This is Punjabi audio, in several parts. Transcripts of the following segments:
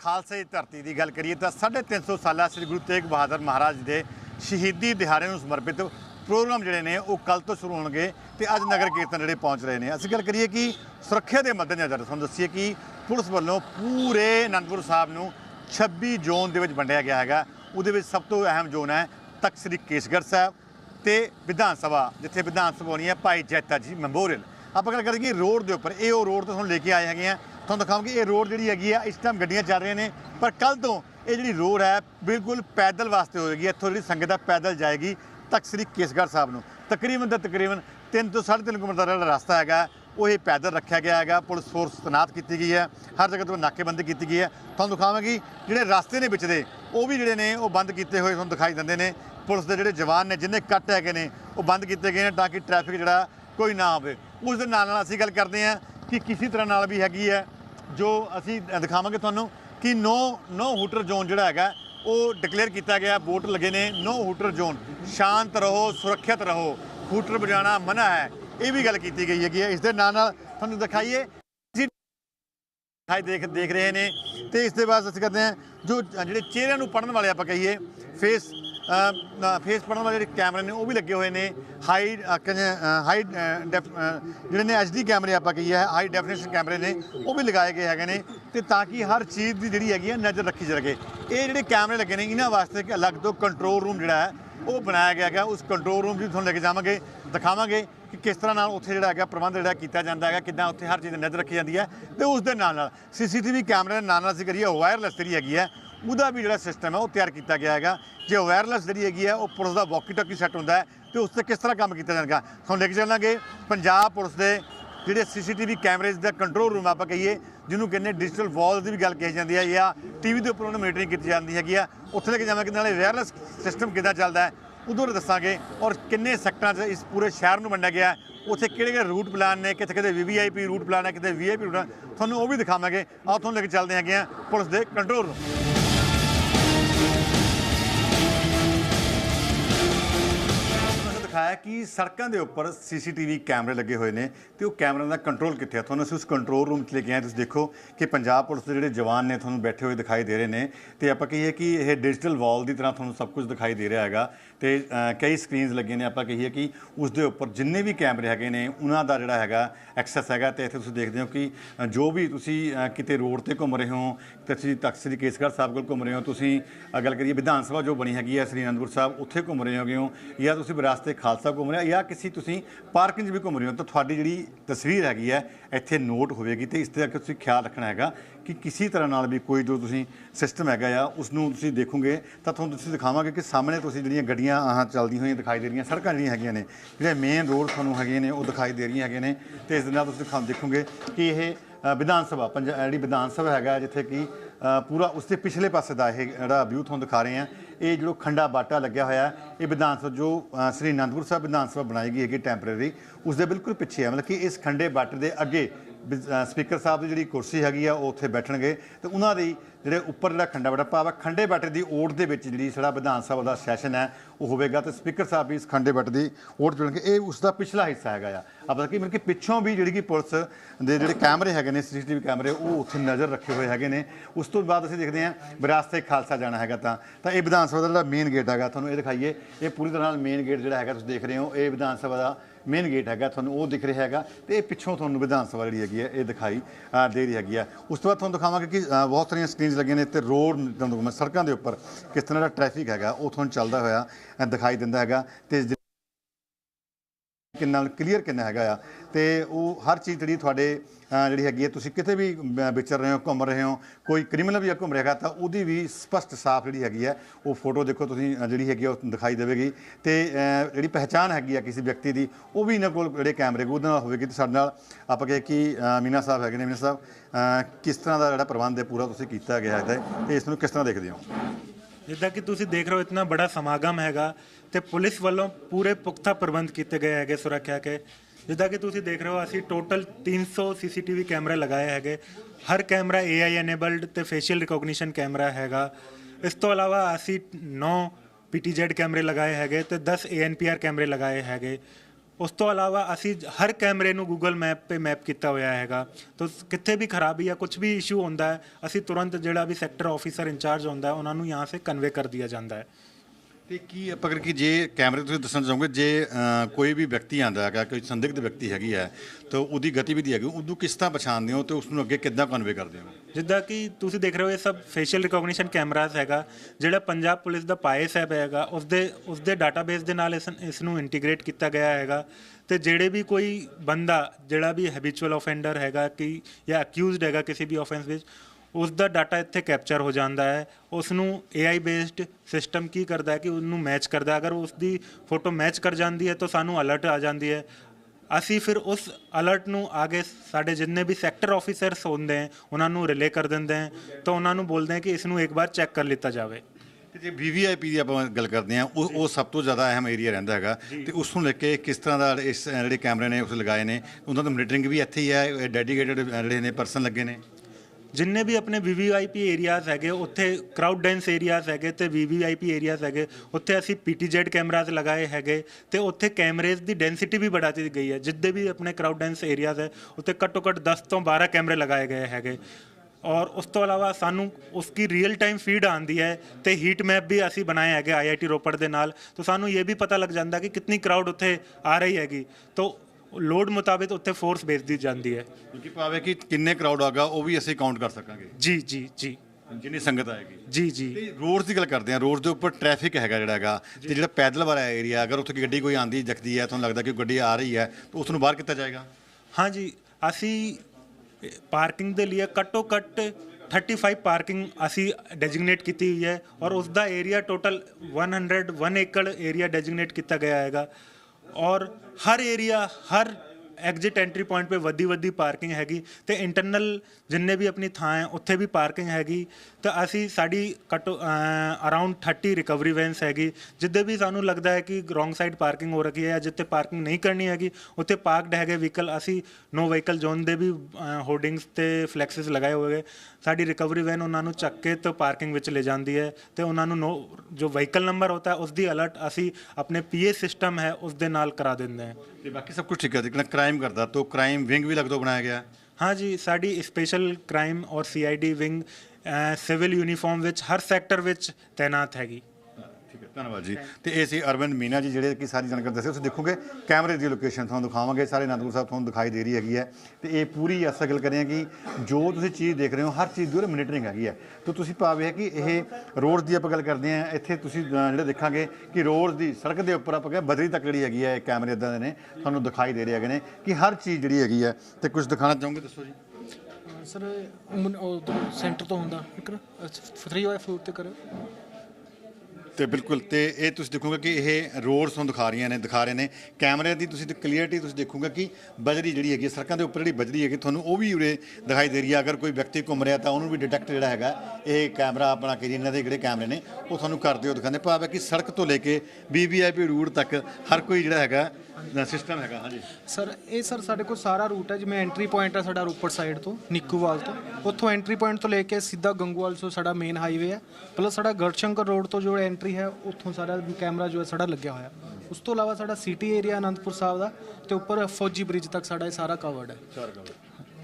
ਖਾਲਸੇ ਦੀ ਧਰਤੀ ਦੀ ਗੱਲ ਕਰੀਏ ਤਾਂ 350 ਸਾਲਾ ਸ੍ਰੀ ਗੁਰੂ ਤੇਗ ਬਹਾਦਰ ਮਹਾਰਾਜ ਦੇ ਸ਼ਹੀਦੀ ਦਿਹਾੜੇ ਨੂੰ ਸਮਰਪਿਤ ਪ੍ਰੋਗਰਾਮ ਜਿਹੜੇ ਨੇ, ਉਹ ਕੱਲ ਤੋਂ ਸ਼ੁਰੂ ਹੋਣਗੇ ਤੇ ਅੱਜ ਨਗਰ ਕੀਰਤਨ ਜਿਹੜੇ ਪਹੁੰਚ ਰਹੇ ਨੇ। ਅਸੀਂ ਗੱਲ ਕਰੀਏ ਕਿ ਸੁਰੱਖਿਆ ਦੇ ਮੱਦੇਨਜ਼ਰ ਤੁਹਾਨੂੰ ਦੱਸੀਏ ਕਿ ਪੁਲਿਸ ਵੱਲੋਂ ਪੂਰੇ ਅਨੰਦਪੁਰ ਸਾਹਿਬ ਨੂੰ 26 ਜ਼ੋਨ ਦੇ ਵਿੱਚ ਵੰਡਿਆ ਗਿਆ ਹੈਗਾ। ਉਹਦੇ ਵਿੱਚ ਸਭ ਤੋਂ ਅਹਿਮ ਜ਼ੋਨ ਹੈ ਤਖਤ ਸ੍ਰੀ ਕੇਸਗੜ੍ਹ ਸਾਹਿਬ ਤੇ ਵਿਧਾਨ ਸਭਾ, ਜਿੱਥੇ ਵਿਧਾਨ ਸਭਾ ਹੋਣੀ ਹੈ ਭਾਈ ਜੈਤਾ ਜੀ ਮੈਮੋਰੀਅਲ। ਆਪਾਂ ਗੱਲ ਕਰੀਏ ਰੋਡ ਦੇ ਉੱਪਰ, ਇਹ ਉਹ ਰੋਡ ਤੋਂ ਤੁਹਾਨੂੰ ਲੈ ਕੇ ਆਏ ਹੈਗੇ ਆ। ਤੁਹਾਨੂੰ ਦਿਖਾਵਾਂਗੇ, ਇਹ ਰੋਡ ਜਿਹੜੀ ਹੈਗੀ ਆ, ਇਸ ਟਾਈਮ ਗੱਡੀਆਂ ਚੱਲ ਰਹੀਆਂ ਨੇ, ਪਰ ਕੱਲ ਤੋਂ ਇਹ ਜਿਹੜੀ ਰੋਡ ਹੈ, ਬਿਲਕੁਲ ਪੈਦਲ ਵਾਸਤੇ ਹੋਏਗੀ। ਇੱਥੋਂ ਜਿਹੜੀ ਸੰਗਤ ਹੈ ਪੈਦਲ ਜਾਏਗੀ, ਤਖਤ ਸ੍ਰੀ ਕੇਸਗੜ੍ਹ ਸਾਹਿਬ ਨੂੰ। ਤਕਰੀਬਨ ਤਾਂ ਤਕਰੀਬਨ 3 ਤੋਂ 3.5 ਕਿਲੋਮੀਟਰ ਦਾ ਜਿਹੜਾ ਰਸਤਾ ਹੈਗਾ, ਉਹ ਇਹ ਪੈਦਲ ਰੱਖਿਆ ਗਿਆ ਹੈਗਾ। ਪੁਲਿਸ ਫੋਰਸ ਤੈਨਾਤ ਕੀਤੀ ਗਈ ਹੈ। ਹਰ ਜਗ੍ਹਾ ਤੋਂ ਨਾਕੇਬੰਦੀ ਕੀਤੀ ਗਈ ਹੈ। ਤੁਹਾਨੂੰ ਦਿਖਾਵਾਂਗੀ, ਜਿਹੜੇ ਰਸਤੇ ਨੇ ਵਿੱਚ ਦੇ, ਉਹ ਵੀ ਜਿਹੜੇ ਨੇ, ਉਹ ਬੰਦ ਕੀਤੇ ਹੋਏ ਤੁਹਾਨੂੰ ਦਿਖਾਈ ਦਿੰਦੇ ਨੇ। ਪੁਲਿਸ ਦੇ ਜਿਹੜੇ ਜਵਾਨ ਨੇ, ਜਿੰਨੇ ਕੱਟ ਹੈਗੇ ਨੇ, ਉਹ ਬੰਦ ਕੀਤੇ ਗਏ ਨੇ ਤਾਂ ਕਿ ਟ੍ਰੈਫਿਕ ਜਿਹੜਾ ਕੋਈ ਨਾ ਆਵੇ। ਉਸ ਦੇ ਨਾਲ ਨਾਲ ਅਸੀਂ ਗੱਲ ਕਰਦੇ ਹਾਂ ਕਿ ਕਿਸੇ ਤਰ੍ਹਾਂ ਨਾਲ ਵੀ ਹੈਗੀ ਹੈ ਜੋ ਅਸੀਂ ਦਿਖਾਵਾਂਗੇ ਤੁਹਾਨੂੰ ਕਿ ਨੋ ਨੋ ਹੂਟਰ ਜ਼ੋਨ ਜਿਹੜਾ ਹੈਗਾ, ਉਹ ਡਿਕਲੇਅਰ ਕੀਤਾ ਗਿਆ ਬੋਟ ਲੱਗੇ ਨੇ ਨੋ ਹੂਟਰ ਜ਼ੋਨ। ਸ਼ਾਂਤ ਰਹੋ, ਸੁਰੱਖਿਅਤ ਰਹੋ। ਹੂਟਰ ਵਜਾਣਾ ਮਨਾ ਹੈ। ਇਹ ਵੀ ਗੱਲ ਕੀਤੀ ਗਈ ਹੈਗੀ ਹੈ। ਇਸ ਦੇ ਨਾਲ ਨਾਲ ਤੁਹਾਨੂੰ ਦਿਖਾਈਏ ਦਿਖਾਈ ਦੇਖ ਦੇਖ ਰਹੇ ਨੇ। ਤੇ ਇਸ ਦੇ ਬਾਅਦ ਅਸੀਂ ਕਰਦੇ ਹਾਂ ਜੋ, ਜਿਹੜੇ ਚਿਹਰਿਆਂ ਨੂੰ ਪੜਨ ਵਾਲੇ ਆਪਾਂ ਕਹੀਏ ਫੇਸ ਫੇਸ ਪੜਨ ਵਾਲੇ ਜਿਹੜੇ ਕੈਮਰੇ ਨੇ, ਉਹ ਵੀ ਲੱਗੇ ਹੋਏ ਨੇ। ਹਾਈ ਹਾਈ ਜਿਹੜੇ ਨੇ ਐਚਡੀ ਕੈਮਰੇ ਆਪਾਂ ਕਹੀਏ ਹਾਈ ਡੈਫੀਨੇਸ਼ਨ ਕੈਮਰੇ ਨੇ, ਉਹ ਵੀ ਲਗਾਏ ਗਏ ਹੈਗੇ ਨੇ ਤੇ ਤਾਂ ਕਿ ਹਰ ਚੀਜ਼ ਦੀ ਜਿਹੜੀ ਹੈਗੀ ਹੈ ਨਜ਼ਰ ਰੱਖੀ ਜਾ ਸਕੇ ਇਹ ਜਿਹੜੇ ਕੈਮਰੇ ਲੱਗੇ ਨੇ, ਇਹਨਾਂ ਵਾਸਤੇ ਇੱਕ ਅਲੱਗ ਤੋਂ ਕੰਟਰੋਲ ਰੂਮ ਜਿਹੜਾ ਹੈ, ਉਹ ਬਣਾਇਆ ਗਿਆ ਹੈਗਾ। ਉਸ ਕੰਟਰੋਲ ਰੂਮ ਵੀ ਤੁਹਾਨੂੰ ਲੈ ਕੇ ਜਾਵਾਂਗੇ, ਦਿਖਾਵਾਂਗੇ ਕਿ ਕਿਸ ਤਰ੍ਹਾਂ ਨਾਲ ਉੱਥੇ ਜਿਹੜਾ ਹੈਗਾ, ਪ੍ਰਬੰਧ ਜਿਹੜਾ ਕੀਤਾ ਜਾਂਦਾ ਹੈਗਾ, ਕਿੱਦਾਂ ਉੱਥੇ ਹਰ ਚੀਜ਼ ਦੀ ਨਜ਼ਰ ਰੱਖੀ ਜਾਂਦੀ ਹੈ ਤੇ ਉਸ ਦੇ ਨਾਲ ਨਾਲ ਸੀਸੀਟੀਵੀ ਕੈਮਰੇ ਦੇ ਨਾਲ ਨਾਲ ਅਸੀਂ ਕਰੀਏ ਵਾਇਰਲੈਸ ਜਿਹੜੀ ਹੈਗੀ ਹੈ ਉਹਦਾ ਵੀ ਜਿਹੜਾ ਸਿਸਟਮ ਹੈ ਉਹ ਤਿਆਰ ਕੀਤਾ ਗਿਆ ਹੈਗਾ। ਜੇ ਵਾਇਰਲੈਸ ਜਿਹੜੀ ਹੈਗੀ ਹੈ, ਉਹ ਪੁਲਿਸ ਦਾ ਵਾਕੀ ਟਾਕੀ ਸੈੱਟ ਹੁੰਦਾ ਹੈ ਤੇ ਉਸ ਤੇ ਕਿਸ ਤਰ੍ਹਾਂ ਕੰਮ ਕੀਤਾ ਜਾਣਗਾ? ਤੁਹਾਨੂੰ ਲੈ ਕੇ ਚੱਲਾਂਗੇ। ਪੰਜਾਬ ਪੁਲਿਸ ਦੇ ਜਿਹੜੇ ਸੀਸੀਟੀਵੀ ਕੈਮਰੇਜ਼ ਦਾ ਕੰਟਰੋਲ ਰੂਮ ਆਪਾਂ ਕਹੀਏ, ਜਿਹਨੂੰ ਕਹਿੰਦੇ ਡਿਜੀਟਲ ਵਾਲ ਦੀ ਵੀ ਗੱਲ ਕਹੀ ਜਾਂਦੀ ਹੈ ਜਾਂ ਟੀਵੀ ਦੇ ਉੱਪਰ ਉਹਨੂੰ ਮੀਟਰਿੰਗ ਕੀਤੀ ਜਾਂਦੀ ਹੈਗੀ ਆ। ਉੱਥੇ ਲੈ ਕੇ ਜਾਵਾਂਗੇ, ਨਾਲੇ ਵਾਇਰਲੈਸ ਸਿਸਟਮ ਕਿੱਦਾਂ ਚੱਲਦਾ ਹੈ ਉਦੋਂ ਦੱਸਾਂਗੇ। ਔਰ ਕਿੰਨੇ ਸੈਕਟਰਾਂ 'ਚ ਇਸ ਪੂਰੇ ਸ਼ਹਿਰ ਨੂੰ ਵੰਡਿਆ ਗਿਆ ਉੱਥੇ ਕਿਹੜੇ ਕਿਹੜੇ ਰੂਟ ਪਲਾਨ ਨੇ, ਕਿੱਥੇ ਕਿਤੇ ਵੀਵੀਆਈਪੀ ਰੂਟ ਪਲਾਨ ਹੈ ਕਿਤੇ ਵੀਆਈਪੀ ਰੂਟ ਤੁਹਾਨੂੰ ਉਹ ਵੀ ਦਿਖਾਵਾਂਗੇ। ਆਓ, ਤੁਹਾਨੂੰ ਲੈ ਕੇ ਚੱਲਦੇ ਹੈਗੇ ਆ ਪੁਲਿਸ ਦੇ ਕੰਟਰੋਲ ਰੂਮ ਦਿਖਾਇਆ ਕਿ ਸੜਕਾਂ ਦੇ ਉੱਪਰ ਸੀਸੀਟੀਵੀ ਕੈਮਰੇ ਲੱਗੇ ਹੋਏ ਨੇ ਤੇ ਉਹ ਕੈਮਰਿਆਂ ਦਾ ਕੰਟਰੋਲ ਕਿੱਥੇ ਆ? ਤੁਹਾਨੂੰ ਅਸੀਂ ਉਸ ਕੰਟਰੋਲ ਰੂਮ 'ਚ ਲੈ ਕੇ ਆਏ ਤੁਸੀਂ ਦੇਖੋ ਕਿ ਪੰਜਾਬ ਪੁਲਿਸ ਦੇ ਜਿਹੜੇ ਜਵਾਨ ਨੇ ਤੁਹਾਨੂੰ ਬੈਠੇ ਹੋਏ ਦਿਖਾਈ ਦੇ ਰਹੇ ਨੇ ਤੇ ਆਪਾਂ ਕਹੀਏ ਕਿ ਇਹ ਡਿਜੀਟਲ ਵਾਲ ਦੀ ਤਰ੍ਹਾਂ ਤੁਹਾਨੂੰ ਸਭ ਕੁਝ ਦਿਖਾਈ ਦੇ ਰਿਹਾ ਹੈਗਾ ਤੇ ਕਈ ਸਕਰੀਨਸ ਲੱਗੀਆਂ ਨੇ। ਆਪਾਂ ਕਹੀਏ ਕਿ ਉਸ ਦੇ ਉੱਪਰ ਜਿੰਨੇ ਵੀ ਕੈਮਰੇ ਹੈਗੇ ਨੇ, ਉਹਨਾਂ ਦਾ ਜਿਹੜਾ ਹੈਗਾ ਐਕਸੈਸ ਹੈਗਾ ਤੇ ਇੱਥੇ ਤੁਸੀਂ ਦੇਖਦੇ ਹੋ ਕਿ ਜੋ ਵੀ ਤੁਸੀਂ ਕਿਤੇ ਰੋਡ ਤੇ ਘੁੰਮ ਰਹੇ ਹੋ ਤੁਸੀਂ ਤਖਤ ਸ੍ਰੀ ਕੇਸਗੜ੍ਹ ਸਾਹਿਬ ਕੋਲ ਘੁੰਮ ਰਹੇ ਹੋ, ਤੁਸੀਂ ਗੱਲ ਕਰੀਏ ਵਿਧਾਨ ਸਭਾ ਜੋ ਬਣੀ ਹੈਗੀ ਹੈ, ਸ੍ਰੀ ਅਨੰਦਪੁਰ ਸਾਹਿਬ, ਉੱਥੇ ਘੁੰਮ ਰਹੇ ਹੋਗੇ ਹੋ ਜਾਂ ਤੁਸੀਂ ਵਿਰਾਸਤੇ ਖਾਲਸਾ ਘੁੰਮ ਰਹੇ ਹੋ ਜਾਂ ਕਿਸੇ ਤੁਸੀਂ ਪਾਰਕਿੰਗ 'ਚ ਵੀ ਘੁੰਮ ਰਹੇ ਹੋ ਤਾਂ ਤੁਹਾਡੀ ਜਿਹੜੀ ਤਸਵੀਰ ਹੈਗੀ ਹੈ, ਇੱਥੇ ਨੋਟ ਹੋਵੇਗੀ ਤੇ ਇਸ ਤੇ ਕਰਕੇ ਤੁਸੀਂ ਖਿਆਲ ਰੱਖਣਾ ਹੈਗਾ ਕਿ ਕਿਸੇ ਤਰ੍ਹਾਂ ਨਾਲ ਵੀ ਕੋਈ ਜੋ ਤੁਸੀਂ ਸਿਸਟਮ ਹੈਗਾ ਆ ਉਸ ਨੂੰ ਤੁਸੀਂ ਦੇਖੋਗੇ ਤਾਂ ਤੁਹਾਨੂੰ ਤੁਸੀਂ ਦਿਖਾਵਾਂਗੇ ਕਿ ਸਾਹਮਣੇ ਤੁਸੀਂ ਜਿਹੜੀਆਂ ਗੱਡੀਆਂ ਆਹ ਚੱਲਦੀਆਂ ਹੋਈਆਂ ਦਿਖਾਈ ਦੇ ਰਹੀਆਂ, ਸੜਕਾਂ ਜਿਹੜੀਆਂ ਹੈਗੀਆਂ ਨੇ, ਜਿਹੜੇ ਮੇਨ ਰੋਡ ਤੁਹਾਨੂੰ ਹੈਗੇ ਨੇ, ਉਹ ਦਿਖਾਈ ਦੇ ਰਹੀਆਂ ਹੈਗੇ ਨੇ ਤੇ ਇਸ ਦੇ ਨਾਲ ਤੁਸੀਂ ਦਿਖਾ ਦੇਖੋਗੇ ਕਿ ਇਹ ਵਿਧਾਨ ਸਭਾ ਪੰਜਾਬ ਜਿਹੜੀ ਵਿਧਾਨ ਸਭਾ ਹੈਗਾ ਜਿੱਥੇ ਕਿ ਪੂਰਾ ਉਸ ਦੇ ਪਿਛਲੇ ਪਾਸੇ ਦਾ ਇਹ ਜਿਹੜਾ ਵਿਊ ਤੁਹਾਨੂੰ ਦਿਖਾ ਰਹੇ ਆ ਇਹ ਜਿਹੜਾ ਖੰਡਾ ਬਾਟਾ ਲੱਗਿਆ ਹੋਇਆ ਇਹ ਵਿਧਾਨ ਸਭਾ ਜੋ ਸ੍ਰੀ ਅਨੰਦਪੁਰ ਸਾਹਿਬ ਵਿਧਾਨ ਸਭਾ ਬਣਾਈ ਗਈ ਹੈਗੀ ਟੈਂਪਰੇਰੀ ਉਸ ਦੇ ਬਿਲਕੁਲ ਪਿੱਛੇ ਹੈ। ਮਤਲਬ ਕਿ ਇਸ ਖੰਡੇ ਬਾਟੇ ਦੇ ਅੱਗੇ ਸਪੀਕਰ ਸਾਹਿਬ ਦੀ ਜਿਹੜੀ ਕੁਰਸੀ ਹੈਗੀ ਆ, ਉਹ ਉੱਥੇ ਬੈਠਣਗੇ। ਤੇ ਉਹਨਾਂ ਦੀ ਜਿਹੜੇ ਉੱਪਰ ਜਿਹੜਾ ਖੰਡਾ ਬੈਠਾ, ਭਾਵ ਹੈ ਖੰਡੇ ਬਾਟੇ ਦੀ ਓਟ ਦੇ ਵਿੱਚ ਜਿਹੜੀ ਸਾਡਾ ਵਿਧਾਨ ਸਭਾ ਦਾ ਸੈਸ਼ਨ ਹੈ, ਉਹ ਹੋਵੇਗਾ। ਤੇ ਸਪੀਕਰ ਸਾਹਿਬ ਵੀ ਇਸ ਖੰਡੇ ਬਾਟੇ ਦੀ ਓਟ ਚੁਣਨਗੇ ਇਹ ਉਸ ਦਾ ਪਿਛਲਾ ਹਿੱਸਾ ਹੈਗਾ ਆ। ਆਪਾਂ ਕਿ ਮਤਲਬ ਕਿ ਪਿੱਛੋਂ ਵੀ ਜਿਹੜੀ ਕਿ ਪੁਲਿਸ ਦੇ ਜਿਹੜੇ ਕੈਮਰੇ ਹੈਗੇ ਨੇ, ਸੀਸੀਟੀਵੀ ਕੈਮਰੇ, ਉਹ ਉੱਥੇ ਨਜ਼ਰ ਰੱਖੇ ਹੋਏ ਹੈਗੇ ਨੇ। ਉਸ ਤੋਂ ਬਾਅਦ ਅਸੀਂ ਦੇਖਦੇ ਹਾਂ, ਵਿਰਾਸਤੇ ਖਾਲਸਾ ਜਾਣਾ ਹੈਗਾ ਤਾਂ। ਤਾਂ ਇਹ ਵਿਧਾਨ ਸਭਾ ਦਾ ਜਿਹੜਾ ਮੇਨ ਗੇਟ ਹੈਗਾ, ਤੁਹਾਨੂੰ ਇਹ ਦਿਖਾਈਏ। ਇਹ ਪੂਰੀ ਤਰ੍ਹਾਂ ਨਾਲ ਮੇਨ ਗੇਟ ਜਿਹੜਾ ਹੈਗਾ, ਤੁਸੀਂ ਦੇਖ ਰਹੇ ਹੋ, ਇਹ ਵਿਧਾਨ ਸਭਾ ਦਾ ਮੇਨ ਗੇਟ ਹੈਗਾ, ਤੁਹਾਨੂੰ ਉਹ ਦਿਖ ਰਿਹਾ ਹੈਗਾ ਤੇ ਇਹ ਪਿੱਛੋਂ ਤੁਹਾਨੂੰ ਵਿਧਾਨ ਸਭਾ ਜਿਹੜੀ ਹੈਗੀ ਹੈ, ਇਹ ਦਿਖਾਈ ਦੇ ਰਹੀ ਹੈਗੀ ਹੈ। ਉਸ ਤੋਂ ਬਾਅਦ ਤੁਹਾਨੂੰ ਦਿਖਾਵਾਂਗੇ ਕਿ ਬਹੁਤ ਸਾਰੀਆਂ ਸਕਰੀਨਸ ਲੱਗੀਆਂ ਨੇ ਤੇ ਰੋਡ ਤੁਹਾਨੂੰ ਸੜਕਾਂ ਦੇ ਉੱਪਰ ਕਿਸ ਤਰ੍ਹਾਂ ਦਾ ਟ੍ਰੈਫਿਕ ਹੈਗਾ, ਉਹ ਤੁਹਾਨੂੰ ਚੱਲਦਾ ਹੋਇਆ ਦਿਖਾਈ ਦਿੰਦਾ ਹੈਗਾ ਤੇ ਕਿੰਨਾ ਕਲੀਅਰ ਕਿੰਨਾ ਹੈਗਾ ਆ। ਤੇ ਉਹ ਹਰ ਚੀਜ਼ ਜਿਹੜੀ ਤੁਹਾਡੇ ਜਿਹੜੀ ਹੈਗੀ ਹੈ ਤੁਸੀਂ ਕਿਤੇ ਵੀ ਵਿਚਰ ਰਹੇ ਹੋ, ਘੁੰਮ ਰਹੇ ਹੋ, ਕੋਈ ਕ੍ਰਿਮੀਨਲ ਵੀ ਘੁੰਮ ਰਿਹਾ ਹੈਗਾ, ਤਾਂ ਉਹਦੀ ਵੀ ਸਪਸ਼ਟ ਸਾਫ਼ ਜਿਹੜੀ ਹੈਗੀ ਹੈ ਉਹ ਫੋਟੋ ਦੇਖੋ ਤੁਸੀਂ ਜਿਹੜੀ ਹੈਗੀ ਉਹ ਦਿਖਾਈ ਦੇਵੇਗੀ। ਤੇ ਜਿਹੜੀ ਪਹਿਚਾਣ ਹੈਗੀ ਆ ਕਿਸੇ ਵਿਅਕਤੀ ਦੀ, ਉਹ ਵੀ ਇਹਨਾਂ ਕੋਲ ਜਿਹੜੇ ਕੈਮਰੇ ਕੋਲ ਉਹਦੇ ਨਾਲ ਹੋਵੇਗੀ ਤੇ ਸਾਡੇ ਨਾਲ ਆਪਾਂ ਕਹੇ ਕਿ ਮੀਨਾ ਸਾਹਿਬ ਹੈਗੇ ਨੇ, ਮੀਨਾ ਸਾਹਿਬ ਕਿਸ ਤਰ੍ਹਾਂ ਦਾ ਜਿਹੜਾ ਪ੍ਰਬੰਧ ਹੈ ਪੂਰਾ ਤੁਸੀਂ ਕੀਤਾ ਗਿਆ ਹੈ, ਤੇ ਇਸ ਨੂੰ ਕਿਸ ਤਰ੍ਹਾਂ ਦੇਖਦੇ ਹੋ? ਜਿੱਦਾਂ ਕਿ ਤੁਸੀਂ ਦੇਖ ਰਹੇ ਹੋ, ਇਤਨਾ ਬੜਾ ਸਮਾਗਮ ਹੈਗਾ ਤੇ ਪੁਲਿਸ ਵੱਲੋਂ ਪੂਰੇ ਪੁਖਤਾ ਪ੍ਰਬੰਧ ਕੀਤੇ ਗਏ ਹੈਗੇ ਸੁਰੱਖਿਆ ਕੇ। ਜਿੱਦਾਂ ਕਿ ਤੁਸੀਂ ਦੇਖ ਰਹੇ ਹੋ, ਅਸੀਂ ਟੋਟਲ 300 ਸੀਸੀਟੀਵੀ ਕੈਮਰੇ ਲਗਾਏ ਹੈਗੇ। ਹਰ ਕੈਮਰਾ AI ਐਨੇਬਲਡ ਤੇ ਫੇਸ਼ੀਅਲ ਰਿਕੋਗਨੀਸ਼ਨ ਕੈਮਰਾ ਹੈਗਾ। ਇਸ ਤੋਂ ਇਲਾਵਾ ਅਸੀਂ 9 PTZ ਕੈਮਰੇ ਲਗਾਏ ਹੈਗੇ ਤੇ 10 ANPR ਕੈਮਰੇ ਲਗਾਏ ਹੈਗੇ। ਉਸ ਤੋਂ ਇਲਾਵਾ ਅਸੀਂ ਹਰ ਕੈਮਰੇ ਨੂੰ ਗੂਗਲ ਮੈਪ ਤੇ ਮੈਪ ਕੀਤਾ ਹੋਇਆ ਹੈਗਾ। ਤਾਂ ਕਿੱਥੇ ਵੀ ਖਰਾਬੀ ਜਾਂ ਕੁਝ ਵੀ ਇਸ਼ੂ ਹੁੰਦਾ ਹੈ, ਅਸੀਂ ਤੁਰੰਤ ਜਿਹੜਾ ਵੀ ਸੈਕਟਰ ਆਫੀਸਰ ਇੰਚਾਰਜ ਹੁੰਦਾ ਹੈ, ਉਹਨਾਂ ਨੂੰ ਯਹਾਂ ਸੇ ਕਨਵੇ ਕਰ ਦਿਆ ਜਾਂਦਾ ਹੈ। ਤੇ ਕੀ ਆਪਾਂ ਅਗਰ ਕਿ ਜੇ ਕੈਮਰੇ ਤੁਸੀਂ ਦੱਸਣਾ ਚਾਹੋਗੇ ਜੇ ਅ, ਕੋਈ ਵੀ ਵਿਅਕਤੀ ਆਂਦਾ ਹੈਗਾ ਕੋਈ ਸੰਦਿਗਧ ਵਿਅਕਤੀ ਹੈਗੀ ਹੈ ਤਾਂ ਉਹਦੀ ਗਤੀਵਿਧੀ ਹੈਗੀ ਉਹਨੂੰ ਕਿਸ ਤਰ੍ਹਾਂ ਪਛਾਣਦੇ ਹੋ ਤੇ ਉਸ ਨੂੰ ਅੱਗੇ ਕਿੱਦਾਂ ਕਨਵੇ ਕਰਦੇ ਹੋ? ਜਿੱਦਾਂ ਕਿ ਤੁਸੀਂ ਦੇਖ ਰਹੇ ਹੋ ਇਹ ਸਭ ਫੇਸ਼ੀਅਲ ਰਿਕੋਗਨੀਸ਼ਨ ਕੈਮਰਾਸ ਹੈਗਾ ਜਿਹੜਾ ਪੰਜਾਬ ਪੁਲਿਸ ਦਾ ਪਾਏ ਸਾਹਿਬ ਹੈਗਾ ਉਸਦੇ ਉਸਦੇ ਡਾਟਾਬੇਸ ਦੇ ਨਾਲ ਇਸ ਇਸ ਨੂੰ ਇੰਟੀਗ੍ਰੇਟ ਕੀਤਾ ਗਿਆ ਹੈਗਾ ਤੇ ਜਿਹੜੇ ਵੀ ਕੋਈ ਬੰਦਾ ਜਿਹੜਾ ਵੀ ਹੈਬਿਚੁਅਲ ਆਫੈਂਡਰ ਹੈਗਾ ਕਿ ਜਾਂ ਅਕਿਊਜ਼ਡ ਹੈਗਾ ਕਿਸੇ ਵੀ ਆਫੈਂਸ ਵਿੱਚ ਉਸ ਦਾ ਡਾਟਾ ਇੱਥੇ ਕੈਪਚਰ ਹੋ ਜਾਂਦਾ ਹੈ। ਉਸ ਨੂੰ AI ਬੇਸਡ ਸਿਸਟਮ ਕੀ ਕਰਦਾ ਹੈ ਕਿ ਉਹਨੂੰ ਮੈਚ ਕਰਦਾ ਹੈ। ਅਗਰ ਉਸ ਦੀ ਫੋਟੋ ਮੈਚ ਕਰ ਜਾਂਦੀ ਹੈ ਤਾਂ ਸਾਨੂੰ ਅਲਰਟ ਆ ਜਾਂਦੀ ਹੈ। ਅਸੀਂ ਫਿਰ ਉਸ ਅਲਰਟ ਨੂੰ ਆਗੇ ਸਾਡੇ ਜਿੰਨੇ ਵੀ ਸੈਕਟਰ ਆਫੀਸਰਸ ਹੁੰਦੇ ਹੈ ਉਹਨਾਂ ਨੂੰ ਰਿਲੇ ਕਰ ਦਿੰਦੇ ਹੈ ਤਾਂ ਉਹਨਾਂ ਨੂੰ ਬੋਲਦੇ ਹੈ ਕਿ ਇਸ ਨੂੰ ਇੱਕ ਵਾਰ ਚੈੱਕ ਕਰ ਲਿੱਤਾ ਜਾਵੇ। ਤੇ ਜੇ ਵੀਵੀਆਈਪੀ ਦੀ ਆਪਾਂ ਗੱਲ ਕਰਦੇ ਹਾਂ ਉਹ ਉਹ ਸਭ ਤੋਂ ਜ਼ਿਆਦਾ ਅਹਿਮ ਏਰੀਆ ਰਹਿੰਦਾ ਹੈਗਾ। ਤੇ ਉਸ ਨੂੰ ਲੈ ਕੇ ਕਿਸ ਤਰ੍ਹਾਂ ਦਾ ਇਸ ਜਿਹੜੇ ਕੈਮਰੇ ਨੇ ਉਸ ਲਗਾਏ ਨੇ ਉਹਨਾਂ ਦਾ ਮੋਨੀਟਰਿੰਗ ਵੀ ਇੱਥੇ ਹੀ ਹੈ। ਡੈਡੀਕੇਟਡ ਜਿਹੜੇ ਨੇ ਪਰਸਨ ਲੱਗੇ ਨੇ। ਜਿੰਨੇ ਵੀ ਆਪਣੇ ਵੀਵੀਆਈਪੀ ਏਰੀਆਜ਼ ਹੈਗੇ, ਉੱਥੇ ਕਰਾਊਡ ਡੈਂਸ ਏਰੀਆਜ਼ ਹੈਗੇ ਤੇ ਵੀਵੀਆਈਪੀ ਏਰੀਆਜ਼ ਹੈਗੇ, ਉੱਥੇ ਅਸੀਂ ਪੀਟੀਜੈਡ ਕੈਮਰਾਜ਼ ਲਗਾਏ ਹੈਗੇ ਤੇ ਉੱਥੇ ਕੈਮਰੇਜ਼ ਦੀ ਡੈਂਸਿਟੀ ਵੀ ਵਧਾ ਦਿੱਤੀ ਗਈ ਹੈ। ਜਿੱਦੇ ਵੀ ਆਪਣੇ ਕਰਾਊਡ ਡੈਂਸ ਏਰੀਆਜ਼ ਹੈ, ਉੱਥੇ ਘੱਟੋ ਘੱਟ 10 ਤੋਂ 12 ਕੈਮਰੇ ਲਗਾਏ ਗਏ ਹੈਗੇ। ਔਰ ਉਸ ਤੋਂ ਇਲਾਵਾ ਸਾਨੂੰ ਉਸ ਉਸकी ਰੀਅਲ ਟਾਈਮ ਫੀਡ ਆਂਦੀ ਹੈ ਤੇ ਹੀਟ ਮੈਪ ਵੀ ਅਸੀਂ ਬਣਾਏ ਹੈਗੇ ਆਈਆਈਟੀ ਰੋਪੜ ਦੇ ਨਾਲ। ਤਾਂ ਸਾਨੂੰ ਇਹ ਵੀ ਪਤਾ ਲੱਗ ਜਾਂਦਾ ਕਿ ਕਿੰਨੀ ਕਰਾਊਡ ਉੱਥੇ ਆ ਰਹੀ ਹੈਗੀ। ਤਾਂ ਲੋਡ ਮੁਤਾਬਿਕ ਉੱਥੇ ਫੋਰਸ ਭੇਜ ਦੀ ਜਾਂਦੀ ਹੈ। ਕਿਉਂਕਿ ਭਾਵੇਂ ਕਿ ਕਿੰਨੇ ਕਰਾਊਡ ਆਗਾ ਉਹ ਵੀ ਅਸੀਂ ਕਾਊਂਟ ਕਰ ਸਕਾਂਗੇ। ਜੀ ਜੀ ਜੀ। ਜਿੰਨੀ ਸੰਗਤ ਆਏਗੀ। ਜੀ ਜੀ। ਤੇ ਰੋਡਸ ਦੀ ਗੱਲ ਕਰਦੇ ਹਾਂ ਰੋਡ ਦੇ ਉੱਪਰ ਟ੍ਰੈਫਿਕ ਹੈਗਾ ਜਿਹੜਾ ਹੈਗਾ ਤੇ ਜਿਹੜਾ ਪੈਦਲ ਵਾਲਾ ਏਰੀਆ ਅਗਰ ਉੱਥੇ ਗੱਡੀ ਕੋਈ ਆਂਦੀ ਜਖਦੀ ਹੈ ਤੁਹਾਨੂੰ ਲੱਗਦਾ ਕਿ ਗੱਡੀ ਆ ਰਹੀ ਹੈ ਤਾਂ ਉਸ ਨੂੰ ਬਾਹਰ ਕੀਤਾ ਜਾਏਗਾ? ਹਾਂਜੀ ਅਸੀਂ ਪਾਰਕਿੰਗ ਦੇ ਲਈ ਘੱਟੋ ਘੱਟ 35 ਪਾਰਕਿੰਗ ਅਸੀਂ ਡੈਜ਼ਿਗਨੇਟ ਕੀਤੀ ਹੋਈ ਹੈ ਔਰ ਉਸ ਦਾ ਏਰੀਆ ਟੋਟਲ 101 ਏਕੜ ਏਰੀਆ ਡੈਜ਼ਿਗਨੇਟ ਕੀਤਾ ਗਿਆ ਹੈਗਾ। ਔਰ ਹਰ ਏਰੀਆ ਹਰ ਐਗਜ਼ਿਟ ਐਂਟਰੀ ਪੁਆਇੰਟ 'ਤੇ ਵੱਡੀ ਵੱਡੀ ਪਾਰਕਿੰਗ ਹੈਗੀ ਤੇ ਇੰਟਰਨਲ ਜਿੰਨੇ ਵੀ ਆਪਣੀ ਥਾਂ ਹੈ, ਉੱਥੇ ਵੀ ਪਾਰਕਿੰਗ ਹੈਗੀ। ਤਾਂ ਅਸੀਂ ਸਾਡੀ ਘੱਟੋ ਅਰਾਊਂਡ 30 ਰਿਕਵਰੀ ਵੈਨਸ ਹੈਗੀ, ਜਿੱਦੇ ਵੀ ਸਾਨੂੰ ਲੱਗਦਾ ਹੈ ਕਿ ਰੋਂਗ ਸਾਈਡ ਪਾਰਕਿੰਗ ਹੋ ਰਹੀ ਹੈ ਜਾਂ ਜਿੱਥੇ ਪਾਰਕਿੰਗ ਨਹੀਂ ਕਰਨੀ ਹੈਗੀ, ਉੱਥੇ ਪਾਰਕਡ ਹੈਗੇ ਵਹੀਕਲ ਅਸੀਂ ਨੋ ਵਹੀਕਲ ਜ਼ੋਨ ਦੇ ਵੀ ਹੋਰਡਿੰਗਸ ਤੇ ਫਲੈਕਸਿਸ ਲਗਾਏ ਹੋਏ ਹੈ ਸਾਡੀ ਰਿਕਵਰੀ ਵੈਨ ਉਹਨਾਂ ਨੂੰ ਚੱਕ ਕੇ ਤੇ ਪਾਰਕਿੰਗ ਵਿੱਚ ਲੈ ਜਾਂਦੀ ਹੈ ਤੇ ਉਹਨਾਂ ਨੂੰ ਨੋ ਜੋ ਵਹੀਕਲ ਨੰਬਰ ਹੁੰਦਾ ਹੈ ਉਸ ਦੀ ਅਲਰਟ ਅਸੀਂ ਆਪਣੇ ਪੀਏ ਸਿਸਟਮ ਹੈ, ਉਸ ਦੇ ਨਾਲ ਕਰਾ ਦਿੰਦੇ ਹਾਂ। ਤੇ ਬਾਕੀ ਸਭ ਕੁਝ ਠੀਕ ਹੈ ਜਿਕਣਾ ਕ੍ਰਾਈਮ ਕਰਦਾ, ਤੋ ਕ੍ਰਾਈਮ ਵਿੰਗ ਵੀ ਲੱਗਦਾ ਬਣਾਇਆ ਗਿਆ ਹੈ। हाँ जी ਸਾਡੀ ਸਪੈਸ਼ਲ ਕ੍ਰਾਈਮ ਔਰ ਸੀਆਈਡੀ ਵਿੰਗ ਸਿਵਲ ਯੂਨੀਫਾਰਮ ਵਿੱਚ ਹਰ ਸੈਕਟਰ ਵਿੱਚ ਤਾਇਨਾਤ ਹੈਗੀ ਧੰਨਵਾਦ ਜੀ। ਤੇ ਇਹ ਸੀ ਅਰਵਿੰਦ ਮੀਨਾ ਜੀ ਜਿਹੜੇ ਕਿ ਸਾਰੀ ਜਾਣਕਾਰੀ ਦੱਸੇ ਤੁਸੀਂ ਦੇਖੋਗੇ ਕੈਮਰੇ ਦੀ ਲੋਕੇਸ਼ਨ ਤੁਹਾਨੂੰ ਦਿਖਾਵਾਂਗੇ ਸਾਰੇ ਅਨੰਦਪੁਰ ਸਾਹਿਬ ਤੁਹਾਨੂੰ ਦਿਖਾਈ ਦੇ ਰਹੀ ਹੈਗੀ ਹੈ। ਤੇ ਇਹ ਪੂਰੀ ਅਸਲ ਗੱਲ ਕਰੀਏ ਕਿ ਜੋ ਤੁਸੀਂ ਚੀਜ਼ ਦੇਖ ਰਹੇ ਹੋ ਹਰ ਚੀਜ਼ ਦੀ ਉਹਦੀ ਮੋਨੀਟਰਿੰਗ ਹੈਗੀ ਹੈ। ਤੇ ਤੁਸੀਂ ਭਾਵੇਂ ਹੈ ਕਿ ਇਹ ਰੋਡ ਦੀ ਆਪਾਂ ਗੱਲ ਕਰਦੇ ਹਾਂ ਇੱਥੇ ਤੁਸੀਂ ਜਿਹੜੇ ਦੇਖਾਂਗੇ ਕਿ ਰੋਡ ਦੀ ਸੜਕ ਦੇ ਉੱਪਰ ਆਪਾਂ ਕਹਿੰਦੇ ਬਦਰੀ ਤੱਕ ਜਿਹੜੀ ਹੈਗੀ ਹੈ ਇਹ ਕੈਮਰੇ ਇਦਾਂ ਦੇ ਨੇ ਤੁਹਾਨੂੰ ਦਿਖਾਈ ਦੇ ਰਹੇ ਹੈਗੇ ਨੇ ਕਿ ਹਰ ਚੀਜ਼ ਜਿਹੜੀ ਹੈਗੀ ਹੈ। ਤੇ ਕੁਝ ਦਿਖਾਣਾ ਚਾਹੋਗੇ ਦੱਸੋ ਜੀ? ਸਰ ਉਧਰ ਸੈਂਟਰ ਤੋਂ ਹੁੰਦਾ ਇੱਕ ਨਾ 3 ਵਾਈ ਫਲੋਰ ਤੇ ਕਰੋ ਤੇ ਬਿਲਕੁਲ ਤੇ ਇਹ ਤੁਸੀਂ ਦੇਖੋਗੇ ਕਿ ਇਹ ਰੋਡਸ ਨੂੰ ਦਿਖਾ ਰਹੀਆਂ ਨੇ ਦਿਖਾ ਰਹੇ ਨੇ। ਕੈਮਰੇ ਦੀ ਤੁਸੀਂ ਕਲੀਅਰਟੀ ਤੁਸੀਂ ਦੇਖੋਗੇ ਕਿ ਬਜਰੀ ਜਿਹੜੀ ਹੈਗੀ ਹੈ, ਸੜਕਾਂ ਦੇ ਉੱਪਰ ਜਿਹੜੀ ਬਜਰੀ ਹੈਗੀ ਤੁਹਾਨੂੰ ਉਹ ਵੀ ਉਰੇ ਦਿਖਾਈ ਦੇ ਰਹੀ ਹੈ ਅਗਰ ਕੋਈ ਵਿਅਕਤੀ ਘੁੰਮ ਰਿਹਾ ਤਾਂ ਉਹਨੂੰ ਵੀ ਡਿਟੈਕਟ ਜਿਹੜਾ ਹੈਗਾ ਇਹ ਕੈਮਰਾ ਆਪਣਾ ਕਿ ਇਹਨਾਂ ਦੇ ਜਿਹੜੇ ਕੈਮਰੇ ਨੇ ਉਹ ਤੁਹਾਨੂੰ ਕਰਦੇ ਹੋ ਦਿਖਾਉਂਦੇ ਭਾਵ ਹੈ ਕਿ ਸੜਕ ਤੋਂ ਲੈ ਕੇ ਵੀਵੀਆਈਪੀ ਰੂਟ ਤੱਕ ਹਰ ਕੋਈ ਜਿਹੜਾ ਹੈਗਾ ਸਿਸਟਮ ਹੈਗਾ ਹਾਂਜੀ। ਸਰ ਇਹ ਸਰ ਸਾਡੇ ਕੋਲ ਸਾਰਾ ਰੂਟ ਹੈ ਜਿਵੇਂ ਐਂਟਰੀ ਪੁਆਇੰਟ ਹੈ ਸਾਡਾ ਰੋਪੜ ਸਾਈਡ ਤੋਂ ਨਿੱਕੂਵਾਲ ਤੋਂ। ਉੱਥੋਂ ਐਂਟਰੀ ਪੁਆਇੰਟ ਤੋਂ ਲੈ ਕੇ ਸਿੱਧਾ ਗੰਗੂਵਾਲ ਤੋਂ ਸਾਡਾ ਮੇਨ ਹਾਈਵੇ ਹੈ ਪਲੱਸ ਸਾਡਾ ਗੜਸ਼ੰਕਰ ਰੋਡ ਤੋਂ ਜੋ ਐਂਟਰੀ ਹੈ, ਉੱਥੋਂ ਸਾਰਾ ਕੈਮਰਾ ਜੋ ਹੈ ਸਾਡਾ ਲੱਗਿਆ ਹੋਇਆ। ਉਸ ਤੋਂ ਇਲਾਵਾ ਸਾਡਾ ਸਿਟੀ ਏਰੀਆ ਆਨੰਦਪੁਰ ਸਾਹਿਬ ਦਾ, ਤੇ ਉੱਪਰ ਫੌਜੀ ਬ੍ਰਿਜ ਤੱਕ ਸਾਡਾ ਇਹ ਸਾਰਾ ਕਵਰਡ ਹੈ।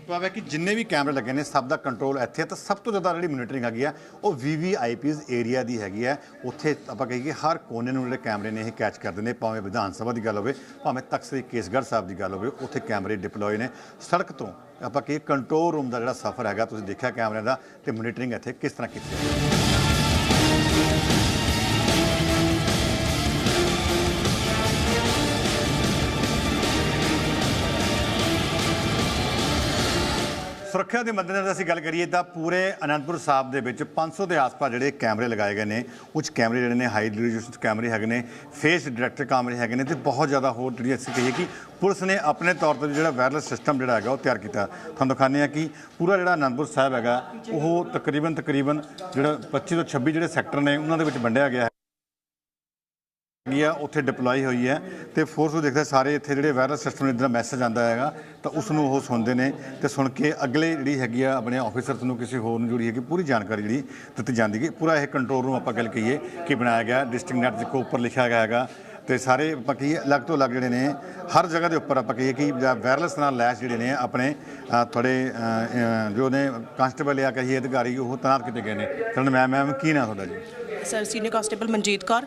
ਭਾਵ ਹੈ ਕਿ ਜਿੰਨੇ ਵੀ ਕੈਮਰੇ ਲੱਗੇ ਨੇ, ਸਭ ਦਾ ਕੰਟਰੋਲ ਇੱਥੇ ਤਾਂ ਸਭ ਤੋਂ ਜ਼ਿਆਦਾ ਜਿਹੜੀ ਮੋਨੀਟਰਿੰਗ ਹੈਗੀ ਆ, ਉਹ ਵੀਵੀਆਈਪੀਜ਼ ਏਰੀਆ ਦੀ ਹੈਗੀ ਹੈ। ਉੱਥੇ ਆਪਾਂ ਕਹੀਏ ਹਰ ਕੋਨੇ ਨੂੰ ਜਿਹੜੇ ਕੈਮਰੇ ਨੇ, ਇਹ ਕੈਚ ਕਰਦੇ ਨੇ, ਭਾਵੇਂ ਵਿਧਾਨ ਸਭਾ ਦੀ ਗੱਲ ਹੋਵੇ, ਭਾਵੇਂ ਤਖਤ ਕੇਸਗੜ੍ਹ ਸਾਹਿਬ ਦੀ ਗੱਲ ਹੋਵੇ, ਉੱਥੇ ਕੈਮਰੇ ਡਿਪਲੋਏ ਨੇ। ਸੜਕ ਤੋਂ ਆਪਾਂ ਕਹੀਏ ਕੰਟਰੋਲ ਰੂਮ ਦਾ ਜਿਹੜਾ ਸਫ਼ਰ ਹੈਗਾ, ਤੁਸੀਂ ਦੇਖਿਆ ਕੈਮਰਿਆਂ ਦਾ, ਤੇ ਮੋਨੀਟਰਿੰਗ ਇੱਥੇ ਕਿਸ ਤਰ੍ਹਾਂ ਕੀਤੀ ਹੈ? ਸੁਰੱਖਿਆ ਦੇ ਮੱਦੇਨਜ਼ਰ ਅਸੀਂ ਗੱਲ ਕਰੀਏ ਤਾਂ ਪੂਰੇ ਅਨੰਦਪੁਰ ਸਾਹਿਬ ਦੇ ਵਿੱਚ 500 ਦੇ ਆਸ-ਪਾਸ ਜਿਹੜੇ ਕੈਮਰੇ ਲਗਾਏ ਗਏ ਨੇ, ਉੱਚ ਕੈਮਰੇ ਜਿਹੜੇ ਨੇ ਹਾਈ ਰੈਜ਼ੋਲੂਸ਼ਨ ਕੈਮਰੇ ਹੈਗੇ ਨੇ ਫੇਸ ਡਾਇਰੈਕਟਰ ਕੈਮਰੇ ਹੈਗੇ ਨੇ ਤੇ ਬਹੁਤ ਜ਼ਿਆਦਾ ਹੋਰ ਜਿਹੜੀ ਅਸੀਂ ਕਹੀਏ ਕਿ ਪੁਲਿਸ ਨੇ ਆਪਣੇ ਤੌਰ ਤੇ ਜਿਹੜਾ ਵਾਇਰਲੈਸ ਸਿਸਟਮ ਜਿਹੜਾ ਹੈਗਾ ਉਹ ਤਿਆਰ ਕੀਤਾ। ਤੁਹਾਨੂੰ ਦਿਖਾਉਂਦੇ ਆ ਕਿ ਪੂਰਾ ਜਿਹੜਾ ਅਨੰਦਪੁਰ ਸਾਹਿਬ ਹੈਗਾ, ਉਹ ਤਕਰੀਬਨ ਤਕਰੀਬਨ ਜਿਹੜਾ 25 ਤੋਂ 26 ਜਿਹੜੇ ਸੈਕਟਰ ਨੇ, ਉਹਨਾਂ ਦੇ ਵਿੱਚ ਵੰਡਿਆ ਗਿਆ ਹੈ। ਹੈਗੀ ਆ, ਉੱਥੇ ਡਿਪਲੋਈ ਹੋਈ ਹੈ ਤੇ ਫੋਰਸ ਨੂੰ ਦੇਖਦੇ ਸਾਰੇ ਇੱਥੇ ਜਿਹੜੇ ਵਾਇਰਲ ਸਿਸਟਮ ਇਦਾਂ ਮੈਸੇਜ ਆਂਦਾ ਹੈਗਾ, ਤਾਂ ਉਸ ਨੂੰ ਉਹ ਸੁਣਦੇ ਨੇ ਤੇ ਸੁਣ ਕੇ ਅਗਲੇ ਜਿਹੜੀ ਹੈਗੀ ਆ ਆਪਣੇ ਆਫੀਸਰਸ ਨੂੰ ਕਿਸੇ ਹੋਰ ਨੂੰ ਜਿਹੜੀ ਹੈਗੀ ਪੂਰੀ ਜਾਣਕਾਰੀ ਜਿਹੜੀ ਦਿੱਤੀ ਜਾਂਦੀ ਹੈ ਪੂਰਾ ਇਹ ਕੰਟਰੋਲ ਰੂਮ ਆਪਾਂ ਗੱਲ ਕਹੀਏ ਕਿ ਬਣਾਇਆ ਗਿਆ ਡਿਸਟ੍ਰਿਕਟ ਨੈਟ ਦੇ ਉੱਪਰ ਲਿਖਿਆ ਗਿਆ ਹੈਗਾ ਤੇ ਸਾਰੇ ਆਪਾਂ ਕਹੀਏ ਅਲੱਗ ਤੋਂ ਅਲੱਗ ਜਿਹੜੇ ਨੇ, ਹਰ ਜਗ੍ਹਾ ਦੇ ਉੱਪਰ ਆਪਾਂ ਕਹੀਏ ਕਿ ਵਾਇਰਲੈਸ ਨਾਲ ਲੈਸ ਜਿਹੜੇ ਨੇ ਆਪਣੇ ਤੁਹਾਡੇ ਜੋ ਨੇ ਕਾਂਸਟੇਬਲ ਜਾਂ ਕਹੀਏ, ਅਧਿਕਾਰੀ ਉਹ ਤੈਨਾਤ ਕੀਤੇ ਗਏ ਨੇ। ਚਲੋ ਮੈਮ ਮੈਮ, ਕੀ ਨਾ ਤੁਹਾਡਾ ਜੀ? Sir senior constable Manjeet Kaur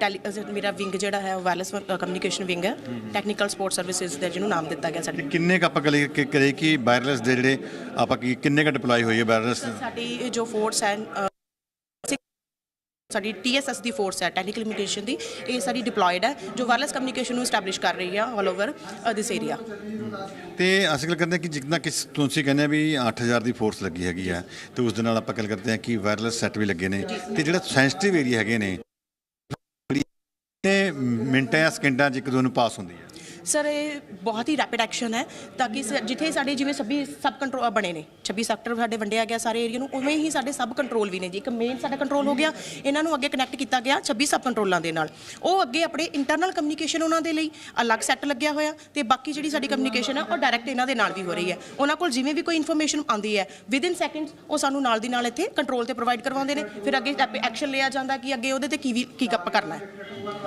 tele ਮੇਰਾ ਵਿੰਗ ਜਿਹੜਾ ਹੈ ਉਹ ਵਾਇਰਲੈਸ ਕਮਿਊਨੀਕੇਸ਼ਨ ਵਿੰਗ ਹੈ। ਟੈਕਨੀਕਲ ਸਪੋਰਟ ਸਰਵਿਸਿਜ਼ ਦਾ ਜਿਹਨੂੰ ਨਾਮ ਦਿੱਤਾ ਗਿਆ ਸਾਡੇ ਕਿੰਨੇ ਕ ਆਪਾਂ ਕਰੇ ਕਿ ਵਾਇਰਲੈਸ ਦੇ ਜਿਹੜੇ ਆਪਾਂ ਕਿੰਨੇ ਕ ਡਿਪਲੋਏ ਹੋਈ ਹੈ ਵਾਇਰਲੈਸ ਸਾਡੀ ਜੋ ਫੋਰਸ ਹੈ ਸਾਡੀ ਟੀਐਸਐਸ ਦੀ ਫੋਰਸ ਹੈ ਟੈਕਨੀਕਲ ਕਮਿਊਨੀਕੇਸ਼ਨ ਦੀ। ਇਹ ਸਾਡੀ ਡਿਪਲੋਇਡ ਹੈ ਜੋ ਵਾਇਰਲੈਸ ਕਮਿਊਨੀਕੇਸ਼ਨ ਨੂੰ ਐਸਟੈਬਲਿਸ਼ ਕਰ ਰਹੀ ਹੈ ਆਲ ਓਵਰ ਦਿਸ ਏਰੀਆ ਤੇ ਅਸੀਂ ਗੱਲ ਕਰਦੇ ਹਾਂ ਕਿ ਜਿੰਨਾ ਕਿ ਤੁਸੀਂ ਕਹਿੰਦੇ ਆ ਵੀ 8000 ਦੀ ਫੋਰਸ ਲੱਗੀ ਹੈਗੀ ਆ ਤੇ ਉਸ ਦੇ ਨਾਲ ਆਪਾਂ ਗੱਲ ਕਰਦੇ ਹਾਂ ਕਿ ਵਾਇਰਲੈਸ ਸੈੱਟ ਵੀ ਲੱਗੇ ਨੇ ਤੇ ਜਿਹੜਾ ਸੈਂਸਿਟਿਵ ਏਰੀਆ ਹੈਗੇ ਨੇ ਤੇ ਮਿੰਟਾਂ ਜਾਂ ਸਕਿੰਟਾਂ 'ਚ ਇੱਕ ਦੂਜੇ ਨੂੰ ਪਾਸ ਹੁੰਦੀ ਹੈ ਸਰ, ਇਹ ਬਹੁਤ ਹੀ ਰੈਪਿਡ ਐਕਸ਼ਨ ਹੈ ਤਾਂ ਕਿ ਸ- ਜਿੱਥੇ ਸਾਡੇ ਜਿਵੇਂ ਸਭੀ ਸਬ ਕੰਟਰੋਲ ਬਣੇ ਨੇ 26 ਸੈਕਟਰ ਸਾਡੇ ਵੰਡਿਆ ਗਿਆ ਸਾਰੇ ਏਰੀਆ ਨੂੰ, ਉਵੇਂ ਹੀ ਸਾਡੇ ਸਬ ਕੰਟਰੋਲ ਵੀ ਨੇ ਜੀ। ਇੱਕ ਮੇਨ ਸਾਡਾ ਕੰਟਰੋਲ ਹੋ ਗਿਆ, ਇਹਨਾਂ ਨੂੰ ਅੱਗੇ ਕਨੈਕਟ ਕੀਤਾ ਗਿਆ 26 ਸਬ ਕੰਟਰੋਲਾਂ ਦੇ ਨਾਲ। ਉਹ ਅੱਗੇ ਆਪਣੇ ਇੰਟਰਨਲ ਕਮਿਊਨੀਕੇਸ਼ਨ ਉਹਨਾਂ ਦੇ ਲਈ ਅਲੱਗ ਸੈੱਟ ਲੱਗਿਆ ਹੋਇਆ ਤੇ ਬਾਕੀ ਜਿਹੜੀ ਸਾਡੀ ਕਮਿਊਨੀਕੇਸ਼ਨ ਹੈ, ਉਹ ਡਾਇਰੈਕਟ ਇਹਨਾਂ ਦੇ ਨਾਲ ਵੀ ਹੋ ਰਹੀ ਹੈ। ਉਹਨਾਂ ਕੋਲ ਜਿਵੇਂ ਵੀ ਕੋਈ ਇਨਫੋਰਮੇਸ਼ਨ ਆਉਂਦੀ ਹੈ ਵਿਦਿਨ ਸੈਕਿੰਡਸ ਉਹ ਸਾਨੂੰ ਨਾਲ ਦੀ ਨਾਲ ਇੱਥੇ ਕੰਟਰੋਲ ਤੇ ਪ੍ਰੋਵਾਈਡ ਕਰਵਾਉਂਦੇ ਨੇ। ਫਿਰ ਅੱਗੇ ਐਕਸ਼ਨ ਲਿਆ ਜਾਂਦਾ ਕਿ ਅੱਗੇ ਉਹਦੇ ਤੇ ਕੀ ਵੀ, ਕੀ ਕੱਪ ਕਰਨਾ ਹੈ।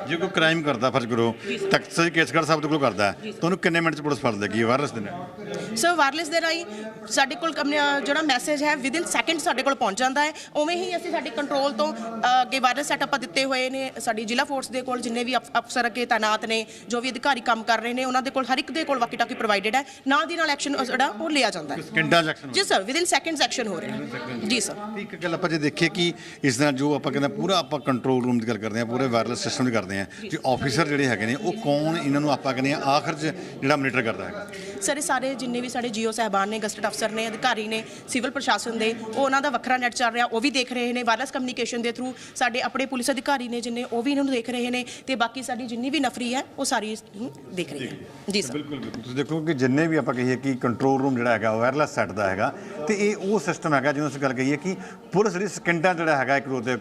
ਜੇ ਕੋਈ ਕ੍ਰਾਈਮ ਕਰਦਾ ਫਰਜ਼ ਕਰੋ, ਤਖਤ ਸ੍ਰੀ ਕੇਸਗੜ੍ਹ ਸਾਹਿਬ ਦੇ ਕੋਲ ਕਰਦਾ ਹੈ? ਤਾਂ ਉਹਨੂੰ ਕਿੰਨੇ ਮਿੰਟ 'ਚ ਪੁਲਿਸ ਫੜ ਲੇਗੀ? ਵਾਇਰਲੈਸ ਦੇ ਨਾਲ? ਸਰ ਵਾਇਰਲੈਸ ਦੇ ਰਾਹੀਂ ਸਾਡੇ ਕੋਲ ਅਹ ਜਿਹੜਾ ਮੈਸੇਜ ਹੈ ਵਿਦਿਨ ਸੈਕਿੰਡ ਸਾਡੇ ਕੋਲ ਪਹੁੰਚ ਜਾਂਦਾ ਹੈ। ਉਵੇਂ ਹੀ ਅਸੀਂ ਸਾਡੀ ਕੰਟਰੋਲ ਤੋਂ ਅਹ, ਅੱਗੇ ਵਾਇਰਲੈਸ ਸੈਟਅਪ ਦਿੱਤੇ ਹੋਏ ਨੇ। ਸਾਡੀ ਜ਼ਿਲ੍ਹਾ ਫੋਰਸ ਦੇ ਕੋਲ ਜਿੰਨੇ ਵੀ ਅਫ- ਅਫਸਰ ਅੱਗੇ ਤਾਇਨਾਤ ਨੇ ਜੋ ਵੀ ਅਧਿਕਾਰੀ ਕੰਮ ਕਰ ਰਹੇ ਨੇ ਉਹਨਾਂ ਦੇ ਕੋਲ ਹਰ ਇੱਕ ਦੇ ਕੋਲ ਵਾਕੀ ਟਾਕੀ ਪ੍ਰੋਵਾਈਡਡ ਹੈ। ਨਾਲ ਦੀ ਨਾਲ ਐਕਸ਼ਨ ਜਿਹੜਾ ਉਹ ਲਿਆ ਜਾਂਦਾ ਹੈ। 'ਚ action ਜੀ ਸਰ ਵਿਦਿਨ ਸੈਕਿੰਡਸ ਐਕਸ਼ਨ ਹੋ ਰਿਹਾ ਹੈ। ਜੀ ਸਰ ਇੱਕ ਗੱਲ ਆਪਾਂ ਜੇ ਦੇਖੀਏ ਕਿ ਇਸ ਨਾਲ ਜੋ ਆਪਾਂ ਕਹਿੰਦੇ ਹਾਂ, ਪੂਰਾ ਆਪਾਂ ਕੰਟਰੋਲ ਰੂਮ ਦੀ ਗੱਲ ਕਰਦੇ ਹਾਂ ਪੂਰੇ ਵਾਇਰਲੈਸ ਸਿਸਟਮ ਦੀ ਕਰਦੇ ਹਾਂ। ਕਿ ਆਫੀਸਰ ਜਿਹੜੇ ਹੈਗੇ ਨੇ ਉਹ ਕੌਣ? ਇਹਨਾਂ ਨੂੰ ਆਪਾਂ ਕਹਿੰਦੇ ਹਾਂ ਆਖਰ 'ਚ ਜਿਹੜਾ ਮੋਨੀਟਰ ਕਰਦਾ ਹੈਗਾ। ਸਰ ਇਹ ਸਾਰੇ ਜਿੰਨੇ ਵੀ ਸਾਡੇ ਜੀਓ ਸਾਹਿਬਾਨ ਨੇ ਗਸਟਡ ਅਫਸਰ ਨੇ ਅਧਿਕਾਰੀ ਨੇ ਸਿਵਲ ਪ੍ਰਸ਼ਾਸਨ ਦੇ ਉਹ ਉਹਨਾਂ ਦਾ ਵੱਖਰਾ ਨੈਟ ਚੱਲ ਰਿਹਾ ਉਹ ਵੀ ਦੇਖ ਰਹੇ ਨੇ ਵਾਇਰਲੈਸ ਕਮਿਊਨੀਕੇਸ਼ਨ ਦੇ ਥਰੂ ਸਾਡੇ ਆਪਣੇ ਪੁਲਿਸ ਅਧਿਕਾਰੀ ਨੇ ਜਿੰਨੇ ਉਹ ਵੀ ਇਹਨਾਂ ਨੂੰ ਦੇਖ ਰਹੇ ਨੇ ਤੇ ਬਾਕੀ ਸਾਡੀ ਜਿੰਨੀ ਵੀ ਨਫਰੀ ਹੈ ਉਹ ਸਾਰੀ ਇਸਨੂੰ ਦੇਖ ਰਹੀ ਹੈ ਜੀ। ਸਰ। ਬਿਲਕੁਲ ਬਿਲਕੁਲ। ਤੁਸੀਂ ਦੇਖੋ ਕਿ ਜਿੰਨੇ ਵੀ ਆਪਾਂ ਕਹੀਏ ਕਿ ਕੰਟਰੋਲ ਰੂਮ ਜਿਹੜਾ ਹੈਗਾ ਵਾਇਰਲੈਸ ਸੈੱਟ ਦਾ ਹੈਗਾ ਤੇ ਇਹ ਉਹ ਸਿਸਟਮ ਹੈਗਾ ਜਿਹਨੂੰ ਅਸੀਂ ਗੱਲ ਕਹੀਏ ਕਿ ਪੁਲਿਸ ਜਿਹੜੀ ਸਕਿੰਟਾਂ ਜਿਹੜਾ ਹੈਗਾ ਇੱਕ ਦੂਜੇ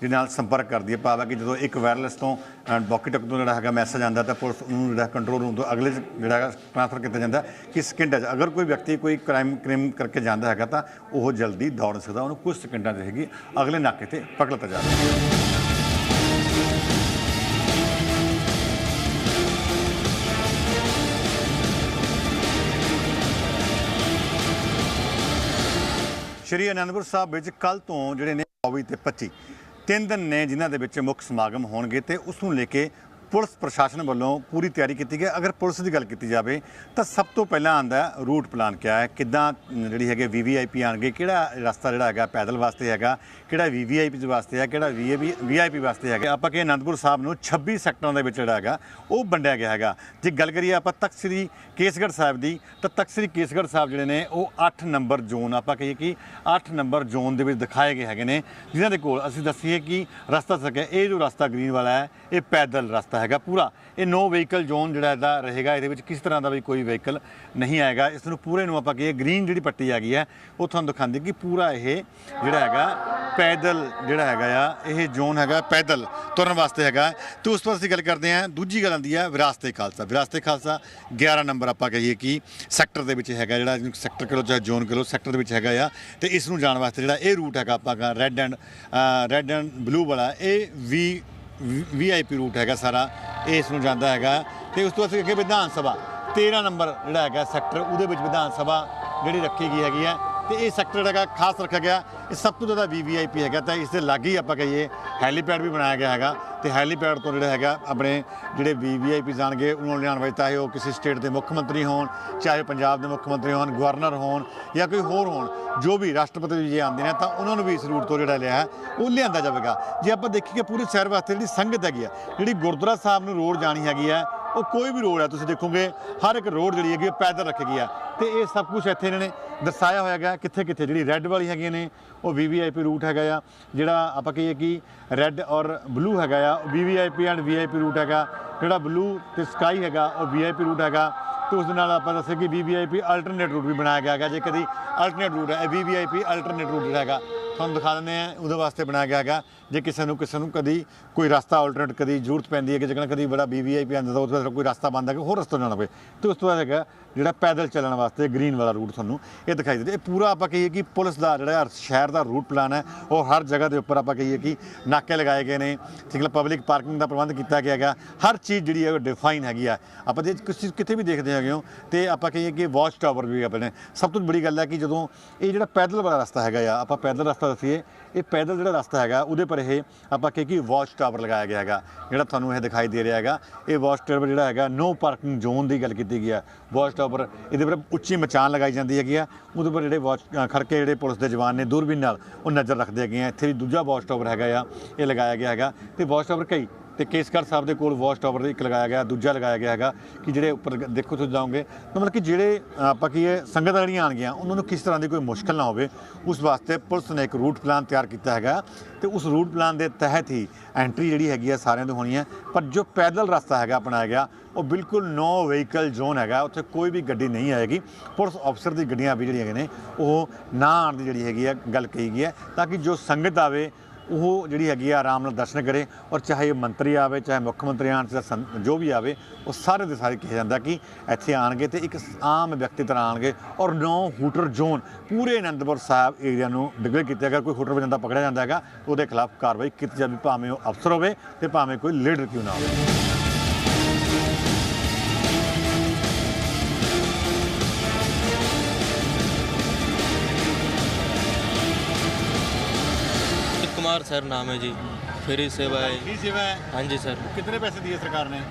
ਦੇ ਨਾਲ ਸੰਪਰਕ ਕਰਦੀ ਹੈ ਭਾਵ ਕਿ ਜਦੋਂ ਇੱਕ ਵਾਇਰਲੈਸ ਤੋਂ ਬੌਕੀ ਟੱਕ ਤੋਂ ਜਿਹੜਾ ਹੈਗਾ ਮੈਸੇਜ ਆਉਂਦਾ ਤਾਂ ਪੁਲਿਸ ਉਹਨੂੰ ਜਿਹੜਾ ਕੰਟਰੋਲ ਰੂਮ ਤੋਂ ਅਗਲੇ 'ਚ ਜਿਹੜਾ ਹੈਗਾ ਟ੍ਰਾਂਸਫਰ ਕੀਤਾ ਜਾਂਦਾ ਕਿ ਸਕਿੰਟਾਂ 'ਚ ਅਗਰ ਕੋਈ ਵਿਅਕਤੀ ਕੋਈ ਕ੍ਰਾਈਮ ਕ੍ਰਿਮ ਕਰਕੇ ਜਾਂਦਾ ਹੈਗਾ ਤਾਂ ਉਹ ਜਲਦੀ ਦੌੜ ਨਹੀਂ ਸਕਦਾ, ਉਹਨੂੰ ਕੁਝ ਸਕਿੰਟਾਂ 'ਚ ਹੈਗੀ ਅਗਲੇ ਨਾਕੇ ਤੇ ਪਕੜ ਲਿੱਤਾ ਜਾਵੇ। ਸ਼੍ਰੀ ਅਨੰਦਪੁਰ ਸਾਹਿਬ ਵਿੱਚ ਕੱਲ ਤੋਂ ਜਿਹੜੇ ਨੇ 24 ਤੇ 25 ਤਿੰਨ ਦਿਨ ਨੇ ਜਿਨ੍ਹਾਂ ਦੇ ਵਿੱਚ ਮੁੱਖ ਸਮਾਗਮ ਹੋਣਗੇ ਤੇ ਉਸ ਨੂੰ ਲੈ ਕੇ ਪੁਲਿਸ ਪ੍ਰਸ਼ਾਸਨ ਵੱਲੋਂ ਪੂਰੀ ਤਿਆਰੀ ਕੀਤੀ ਗਈ। ਅਗਰ ਪੁਲਿਸ ਦੀ ਗੱਲ ਕੀਤੀ ਜਾਵੇ ਤਾਂ ਸਭ ਤੋਂ ਪਹਿਲਾਂ ਆਂਦਾ ਰੂਟ ਪਲਾਨ। ਕਿਆ ਹੈ? ਕਿੱਦਾਂ ਅਮ, ਜਿਹੜੀ ਹੈਗੇ ਵੀਵੀਆਈਪੀ ਆਣਗੇ ਕਿਹੜਾ ਰਸਤਾ ਜਿਹੜਾ ਹੈਗਾ ਪੈਦਲ ਵਾਸਤੇ ਹੈਗਾ? ਕਿਹੜਾ ਵੀਵੀਆਈਪੀ ਵਾਸਤੇ ਹੈ? ਕਿਹੜਾ ਵੀਏਬੀ ਵੀਆਈਪੀ ਵਾਸਤੇ ਹੈਗਾ? ਆਪਾਂ ਕਿ ਅਨੰਦਪੁਰ ਸਾਹਿਬ ਨੂੰ 26 ਸੈਕਟਰਾਂ ਦੇ ਵਿੱਚ ਜਿਹੜਾ ਹੈਗਾ ਉਹ ਵੰਡਿਆ ਗਿਆ ਹੈਗਾ। ਜੇ ਗੱਲ ਕਰੀਏ ਆਪਾਂ ਤਖਤ ਸ੍ਰੀ ਕੇਸਗੜ੍ਹ ਸਾਹਿਬ ਦੀ ਤਾਂ ਤਖਤ ਸ੍ਰੀ ਕੇਸਗੜ੍ਹ ਸਾਹਿਬ ਜਿਹੜੇ ਨੇ ਉਹ 8 ਨੰਬਰ ਜ਼ੋਨ ਆਪਾਂ ਕਹੀਏ ਕਿ 8 ਨੰਬਰ ਜ਼ੋਨ ਦੇ ਵਿੱਚ ਦਿਖਾਏ ਗਏ ਹੈਗੇ ਨੇ। ਜਿਨ੍ਹਾਂ ਦੇ ਕੋਲ ਅਸੀਂ ਦੱਸੀਏ ਕਿ ਰਸਤਾ ਸਕਿਆ ਇਹ ਜੋ ਰਸਤਾ ਗ੍ਰੀਨ ਵਾਲਾ ਹੈ ਇਹ ਪੈਦਲ ਰਸਤਾ ਹੈ ਹੈਗਾ ਪੂਰਾ। ਇਹ ਨੋ ਵਹੀਕਲ ਜ਼ੋਨ ਜਿਹੜਾ ਇਹਦਾ ਰਹੇਗਾ, ਇਹਦੇ ਵਿੱਚ ਕਿਸ ਤਰ੍ਹਾਂ ਦਾ ਵੀ ਕੋਈ ਵਹੀਕਲ ਨਹੀਂ ਆਏਗਾ। ਇਸ ਨੂੰ ਪੂਰੇ ਨੂੰ ਆਪਾਂ ਕਹੀਏ ਗ੍ਰੀਨ ਜਿਹੜੀ ਪੱਟੀ ਹੈਗੀ ਹੈ, ਉਹ ਤੁਹਾਨੂੰ ਦਿਖਾਉਂਦੀ ਕਿ ਪੂਰਾ ਇਹ ਜਿਹੜਾ ਹੈਗਾ ਪੈਦਲ ਜਿਹੜਾ ਹੈਗਾ ਆ, ਇਹ ਜ਼ੋਨ ਹੈਗਾ ਪੈਦਲ ਤੁਰਨ ਵਾਸਤੇ ਹੈਗਾ। ਤੇ ਉਸ ਤੋਂ ਅਸੀਂ ਗੱਲ ਕਰਦੇ ਹਾਂ ਦੂਜੀ ਗੱਲ ਆਉਂਦੀ ਹੈ ਵਿਰਾਸਤੇ ਖਾਲਸਾ। ਵਿਰਾਸਤੇ ਖਾਲਸਾ 11 ਨੰਬਰ ਆਪਾਂ ਕਹੀਏ ਕਿ ਸੈਕਟਰ ਦੇ ਵਿੱਚ ਹੈਗਾ ਜਿਹੜਾ ਸੈਕਟਰ ਕਿਲੋ ਚਾਹੇ ਜ਼ੋਨ ਕਿਲੋ ਸੈਕਟਰ ਦੇ ਵਿੱਚ ਹੈਗਾ ਆ। ਤੇ ਇਸ ਨੂੰ ਜਾਣ ਵਾਸਤੇ ਜਿਹੜਾ ਇਹ ਰੂਟ ਹੈਗਾ ਆਪਾਂ red and red and blue ਵਾਲਾ, ਇਹ ਵੀ ਵੀਆਈਪੀ ਰੂਟ ਹੈਗਾ ਸਾਰਾ, ਇਸ ਨੂੰ ਜਾਂਦਾ ਹੈਗਾ। ਤੇ ਉਸ ਤੋਂ ਅਸੀਂ ਅੱਗੇ ਵਿਧਾਨ ਸਭਾ 13 ਨੰਬਰ ਜਿਹੜਾ ਹੈਗਾ ਸੈਕਟਰ, ਉਹਦੇ ਵਿੱਚ ਵਿਧਾਨ ਸਭਾ ਜਿਹੜੀ ਰੱਖੀ ਗਈ ਹੈਗੀ ਹੈ। ਤੇ ਇਹ ਸੈਕਟਰ ਜਿਹੜਾ ਹੈਗਾ ਖਾਸ ਰੱਖਿਆ ਗਿਆ। ਇਹ ਸਭ ਤੋਂ ਜ਼ਿਆਦਾ ਵੀਵੀਆਈਪੀ ਹੈਗਾ ਤਾਂ ਇਸ ਦੇ ਲਾਗੇ ਹੀ ਆਪਾਂ ਕਹੀਏ ਹੈਲੀਪੈਡ ਵੀ ਬਣਾਇਆ ਗਿਆ ਹੈਗਾ ਤੇ ਹੈਲੀਪੈਡ ਤੋਂ ਜਿਹੜਾ ਹੈਗਾ ਆਪਣੇ ਜਿਹੜੇ ਵੀਵੀਆਈਪੀ ਜਾਣਗੇ, ਉਹਨਾਂ ਨੂੰ ਲਿਆਉਣ ਵਾਸਤੇ ਚਾਹੇ ਉਹ ਕਿਸੇ ਸਟੇਟ ਦੇ ਮੁੱਖ ਮੰਤਰੀ ਹੋਣ, ਚਾਹੇ ਪੰਜਾਬ ਦੇ ਮੁੱਖ ਮੰਤਰੀ ਹੋਣ ਗਵਰਨਰ ਹੋਣ ਜਾਂ ਕੋਈ ਹੋਰ ਹੋਣ, ਜੋ ਵੀ ਰਾਸ਼ਟਰਪਤੀ ਜੀ ਆਉਂਦੇ ਨੇ ਤਾਂ ਉਹਨਾਂ ਨੂੰ ਵੀ ਇਸ ਰੂਟ ਤੋਂ ਜਿਹੜਾ ਲਿਆ ਹੈ, ਉਹ ਲਿਆਂਦਾ ਜਾਵੇਗਾ। ਜੇ ਆਪਾਂ ਦੇਖੀਏ ਪੂਰੇ ਸ਼ਹਿਰ ਵਾਸਤੇ ਜਿਹੜੀ ਸੰਗਤ ਹੈਗੀ ਆ, ਜਿਹੜੀ ਗੁਰਦੁਆਰਾ ਸਾਹਿਬ ਨੂੰ ਰੋਡ ਜਾਣੀ ਹੈਗੀ ਆ ਉਹ ਕੋਈ ਵੀ ਰੋਡ ਹੈ ਤੁਸੀਂ ਦੇਖੋਗੇ, ਹਰ ਇੱਕ ਰੋਡ ਜਿਹੜੀ ਹੈਗੀ ਉਹ ਪੈਦਲ ਰੱਖੀ ਗਈ ਆ। ਤੇ ਇਹ ਸਭ ਕੁਝ ਇੱਥੇ ਇਹਨਾਂ ਨੇ ਦਰਸਾਇਆ ਹੋਇਆ ਹੈਗਾ ਕਿੱਥੇ ਕਿੱਥੇ ਜਿਹੜੀ ਰੈੱਡ ਵਾਲੀ ਹੈਗੀਆਂ ਨੇ, ਉਹ ਵੀਵੀਆਈਪੀ ਰੂਟ ਹੈਗਾ ਆ, ਜਿਹੜਾ ਆਪਾਂ ਕਹੀਏ ਕਿ ਰੈੱਡ ਔਰ ਬਲੂ ਹੈਗਾ ਆ ਵੀਵੀਆਈਪੀ ਐਂਡ ਵੀਆਈਪੀ ਰੂਟ ਹੈਗਾ, ਜਿਹੜਾ ਬਲੂ ਤੇ ਸਕਾਈ ਹੈਗਾ, ਉਹ ਵੀਆਈਪੀ ਰੂਟ ਹੈਗਾ। ਤੇ ਉਸ ਦੇ ਨਾਲ ਆਪਾਂ ਦੱਸਿਆ ਕਿ ਵੀਵੀਆਈਪੀ ਅਲਟਰਨੇਟ ਰੂਟ ਵੀ ਬਣਾਇਆ ਗਿਆ ਹੈਗਾ, ਜੇ ਕਦੀ ਅਲਟਰਨੇਟ ਰੂਟ ਹੈ ਵੀਵੀਆਈਪੀ ਅਲਟਰਨੇਟ ਰੂਟ ਜਿਹੜਾ ਹੈਗਾ ਤੁਹਾਨੂੰ ਦਿਖਾ ਦਿੰਦੇ ਆ ਉਹਦੇ ਵਾਸਤੇ ਬਣਾਇਆ ਗਿਆ ਹੈਗਾ। ਜੇ ਕਿਸੇ ਨੂੰ ਕਿਸੇ ਨੂੰ ਕਦੀ ਕੋਈ ਰਸਤਾ ਆਲਟਰਨੇਟ ਕਦੀ ਜ਼ਰੂਰਤ ਪੈਂਦੀ ਹੈ ਕਿ ਜੇਕਰ ਕਦੀ ਬੜਾ ਵੀਵੀਆਈਪੀ ਆਉਂਦਾ ਤਾਂ ਉਸ ਵਾਸਤੇ ਕੋਈ ਰਸਤਾ ਬੰਦ ਹੈ ਕਿ ਹੋਰ ਰਸਤਾ ਜਾਣਾ ਪਵੇ ਤੇ ਉਸ ਤੋਂ ਬਾਅਦ ਹੈਗਾ ਜਿਹੜਾ ਪੈਦਲ ਚੱਲਣ ਵਾਸਤੇ ਗ੍ਰੀਨ ਵਾਲਾ ਰੂਟ ਤੁਹਾਨੂੰ ਇਹ ਦਿਖਾਈ ਦਿੰਦਾ। ਇਹ ਪੂਰਾ ਆਪਾਂ ਕਹੀਏ ਕਿ ਪੁਲਿਸ ਦਾ ਜਿਹੜਾ ਸ਼ਹਿਰ ਦਾ ਰੂਟ ਪਲਾਨ ਹੈ, ਉਹ ਹਰ ਜਗ੍ਹਾ ਦੇ ਉੱਪਰ ਆਪਾਂ ਕਹੀਏ ਕਿ ਨਾਕੇ ਲਗਾਏ ਗਏ ਨੇ। ਠੀਕ ਹੈ ਪਬਲਿਕ ਪਾਰਕਿੰਗ ਦਾ ਪ੍ਰਬੰਧ ਕੀਤਾ ਗਿਆ ਹੈਗਾ। ਹਰ ਚੀਜ਼ ਜਿਹੜੀ ਹੈ ਉਹ ਡਿਫਾਈਨ ਹੈਗੀ ਆ। ਆਪਾਂ ਜੇ ਕਿਸੇ ਕਿਤੇ ਵੀ ਦੇਖਦੇ ਹੈਗੇ ਹੋ, ਤੇ ਆਪਾਂ ਕਹੀਏ ਕਿ ਵਾਚ ਟਾਵਰ ਵੀ ਆਪਣੇ। ਸਭ ਤੋਂ ਬੜੀ ਗੱਲ ਹੈ ਕਿ ਜਦੋਂ ਇਹ ਜਿਹੜਾ ਪੈਦਲ ਵਾਲਾ ਰਸਤਾ ਹੈਗਾ ਆ, ਆਪਾਂ ਪੈਦਲ ਰਸਤਾ ਦੱਸੀਏ, ਇਹ ਪੈਦਲ ਜਿਹੜਾ ਰਸਤਾ ਹੈਗਾ, ਉਹਦੇ ਪਰ ਇਹ ਆਪਾਂ ਕਹੀਏ ਕਿ ਵਾਚ ਟਾਵਰ ਲਗਾਇਆ ਗਿਆ ਹੈਗਾ, ਜਿਹੜਾ ਤੁਹਾਨੂੰ ਇਹ ਦਿਖਾਈ ਦੇ ਰਿਹਾ ਹੈਗਾ। ਇਹ ਵਾਚ ਟਾਵਰ ਜਿਹੜਾ ਹੈਗਾ ਨੋ ਪਾਰਕਿੰਗ ਜ਼ੋਨ ਦੀ ਗੱਲ ਕੀਤੀ ਗਈ ਹੈ। ਵਾਚ ਟਾਵਰ ਇਹਦੇ ਪਰ ਉੱਚੀ ਮਚਾਨ ਲਗਾਈ ਜਾਂਦੀ ਹੈਗੀ ਆ। ਉਹਦੇ ਪਰ ਜਿਹੜੇ ਵਾਚ ਖੜਕੇ ਜਿਹੜੇ ਪੁਲਿਸ ਦੇ ਜਵਾਨ ਨੇ, ਦੂਰਬੀਨ ਨਾਲ ਉਹ ਨਜ਼ਰ ਰੱਖਦੇ ਹੈਗੇ ਆ। ਇੱਥੇ ਵੀ ਦੂਜਾ ਵਾਚ ਟਾਵਰ ਹੈਗਾ ਆ, ਇਹ ਲਗਾਇਆ ਗਿਆ ਹੈਗਾ। ਤੇ ਵਾਚ ਟਾਵਰ ਕਈ ਤੇ ਕੇਸਗੜ੍ਹ ਸਾਹਿਬ ਦੇ ਕੋਲ ਵਾਚ ਟਾਵਰ ਇੱਕ ਲਗਾਇਆ ਗਿਆ, ਦੂਜਾ ਲਗਾਇਆ ਗਿਆ ਹੈਗਾ ਕਿ ਜਿਹੜੇ ਉੱਪਰ ਦੇਖੋ ਤੁਸੀਂ ਜਾਓਗੇ, ਤਾਂ ਮਤਲਬ ਕਿ ਜਿਹੜੇ ਆਪਾਂ ਕੀ ਹੈ ਸੰਗਤਾਂ ਜਿਹੜੀਆਂ ਆਣਗੀਆਂ ਉਹਨਾਂ ਨੂੰ ਕਿਸ ਤਰ੍ਹਾਂ ਦੀ ਕੋਈ ਮੁਸ਼ਕਲ ਨਾ ਹੋਵੇ, ਉਸ ਵਾਸਤੇ ਪੁਲਿਸ ਨੇ ਇੱਕ ਰੂਟ ਪਲਾਨ ਤਿਆਰ ਕੀਤਾ ਹੈਗਾ ਤੇ ਉਸ ਰੂਟ ਪਲਾਨ ਦੇ ਤਹਿਤ ਹੀ ਐਂਟਰੀ ਜਿਹੜੀ ਹੈਗੀ ਆ ਸਾਰਿਆਂ ਦੀ ਹੋਣੀ ਹੈ, ਪਰ ਜੋ ਪੈਦਲ ਰਸਤਾ ਹੈਗਾ ਅਪਣਾਇਆ ਗਿਆ, ਉਹ ਬਿਲਕੁਲ ਨੋ ਵਹੀਕਲ ਜ਼ੋਨ ਹੈਗਾ, ਉੱਥੇ ਕੋਈ ਵੀ ਗੱਡੀ ਨਹੀਂ ਆਏਗੀ, ਪੁਲਿਸ ਅਫਸਰ ਦੀ ਗੱਡੀਆਂ ਵੀ ਜਿਹੜੀਆਂ ਹੈਗੀਆਂ ਨੇ, ਉਹ ਨਾ ਆਉਣ ਦੀ ਜਿਹੜੀ ਹੈਗੀ ਆ ਗੱਲ ਕਹੀ ਗਈ ਹੈ, ਤਾਂ ਕਿ ਜੋ ਸੰਗਤ ਆਵੇ ਉਹ ਜਿਹੜੀ ਹੈਗੀ ਆ, ਆਰਾਮ ਨਾਲ ਦਰਸ਼ਨ ਕਰੇ ਔਰ ਚਾਹੇ ਇਹ ਮੰਤਰੀ ਆਵੇ, ਚਾਹੇ ਮੁੱਖ ਮੰਤਰੀ ਆਣ ਚਾਹੇ ਸੰ- ਜੋ ਵੀ ਆਵੇ, ਉਹ ਸਾਰੇ ਦੇ ਸਾਰੇ ਕਿਹਾ ਜਾਂਦਾ ਕਿ ਇੱਥੇ ਆਣਗੇ ਤੇ ਇੱਕ ਆਮ ਵਿਅਕਤੀ ਤਰ੍ਹਾਂ ਆਣਗੇ ਔਰ ਨੋ ਹੂਟਰ ਜ਼ੋਨ ਪੂਰੇ ਅਨੰਦਪੁਰ ਸਾਹਿਬ ਏਰੀਆ ਨੂੰ ਡਿਕਲੇਅਰ ਕੀਤਾ ਗਿਆ ਕੋਈ ਹੂਟਰ ਵਜੰਦਾ ਪਕੜਿਆ ਜਾਂਦਾ ਹੈਗਾ, ਉਹਦੇ ਖਿਲਾਫ ਕਾਰਵਾਈ ਕੀਤੀ ਜਾਵੇ, ਭਾਵੇਂ ਉਹ ਅਫਸਰ ਹੋਵੇ ਤੇ ਭਾਵੇਂ ਕੋਈ ਲੀਡਰ ਕਿਉਂ ਨਾ ਹੋਵੇ। सर नाम है जी फ्री सेवा है ਕੀ ਸੇਵਾ ਹੈ हाँ जी सर ਕਿੰਨੇ ਪੈਸੇ ਦਿਏ ਸਰਕਾਰ ਨੇ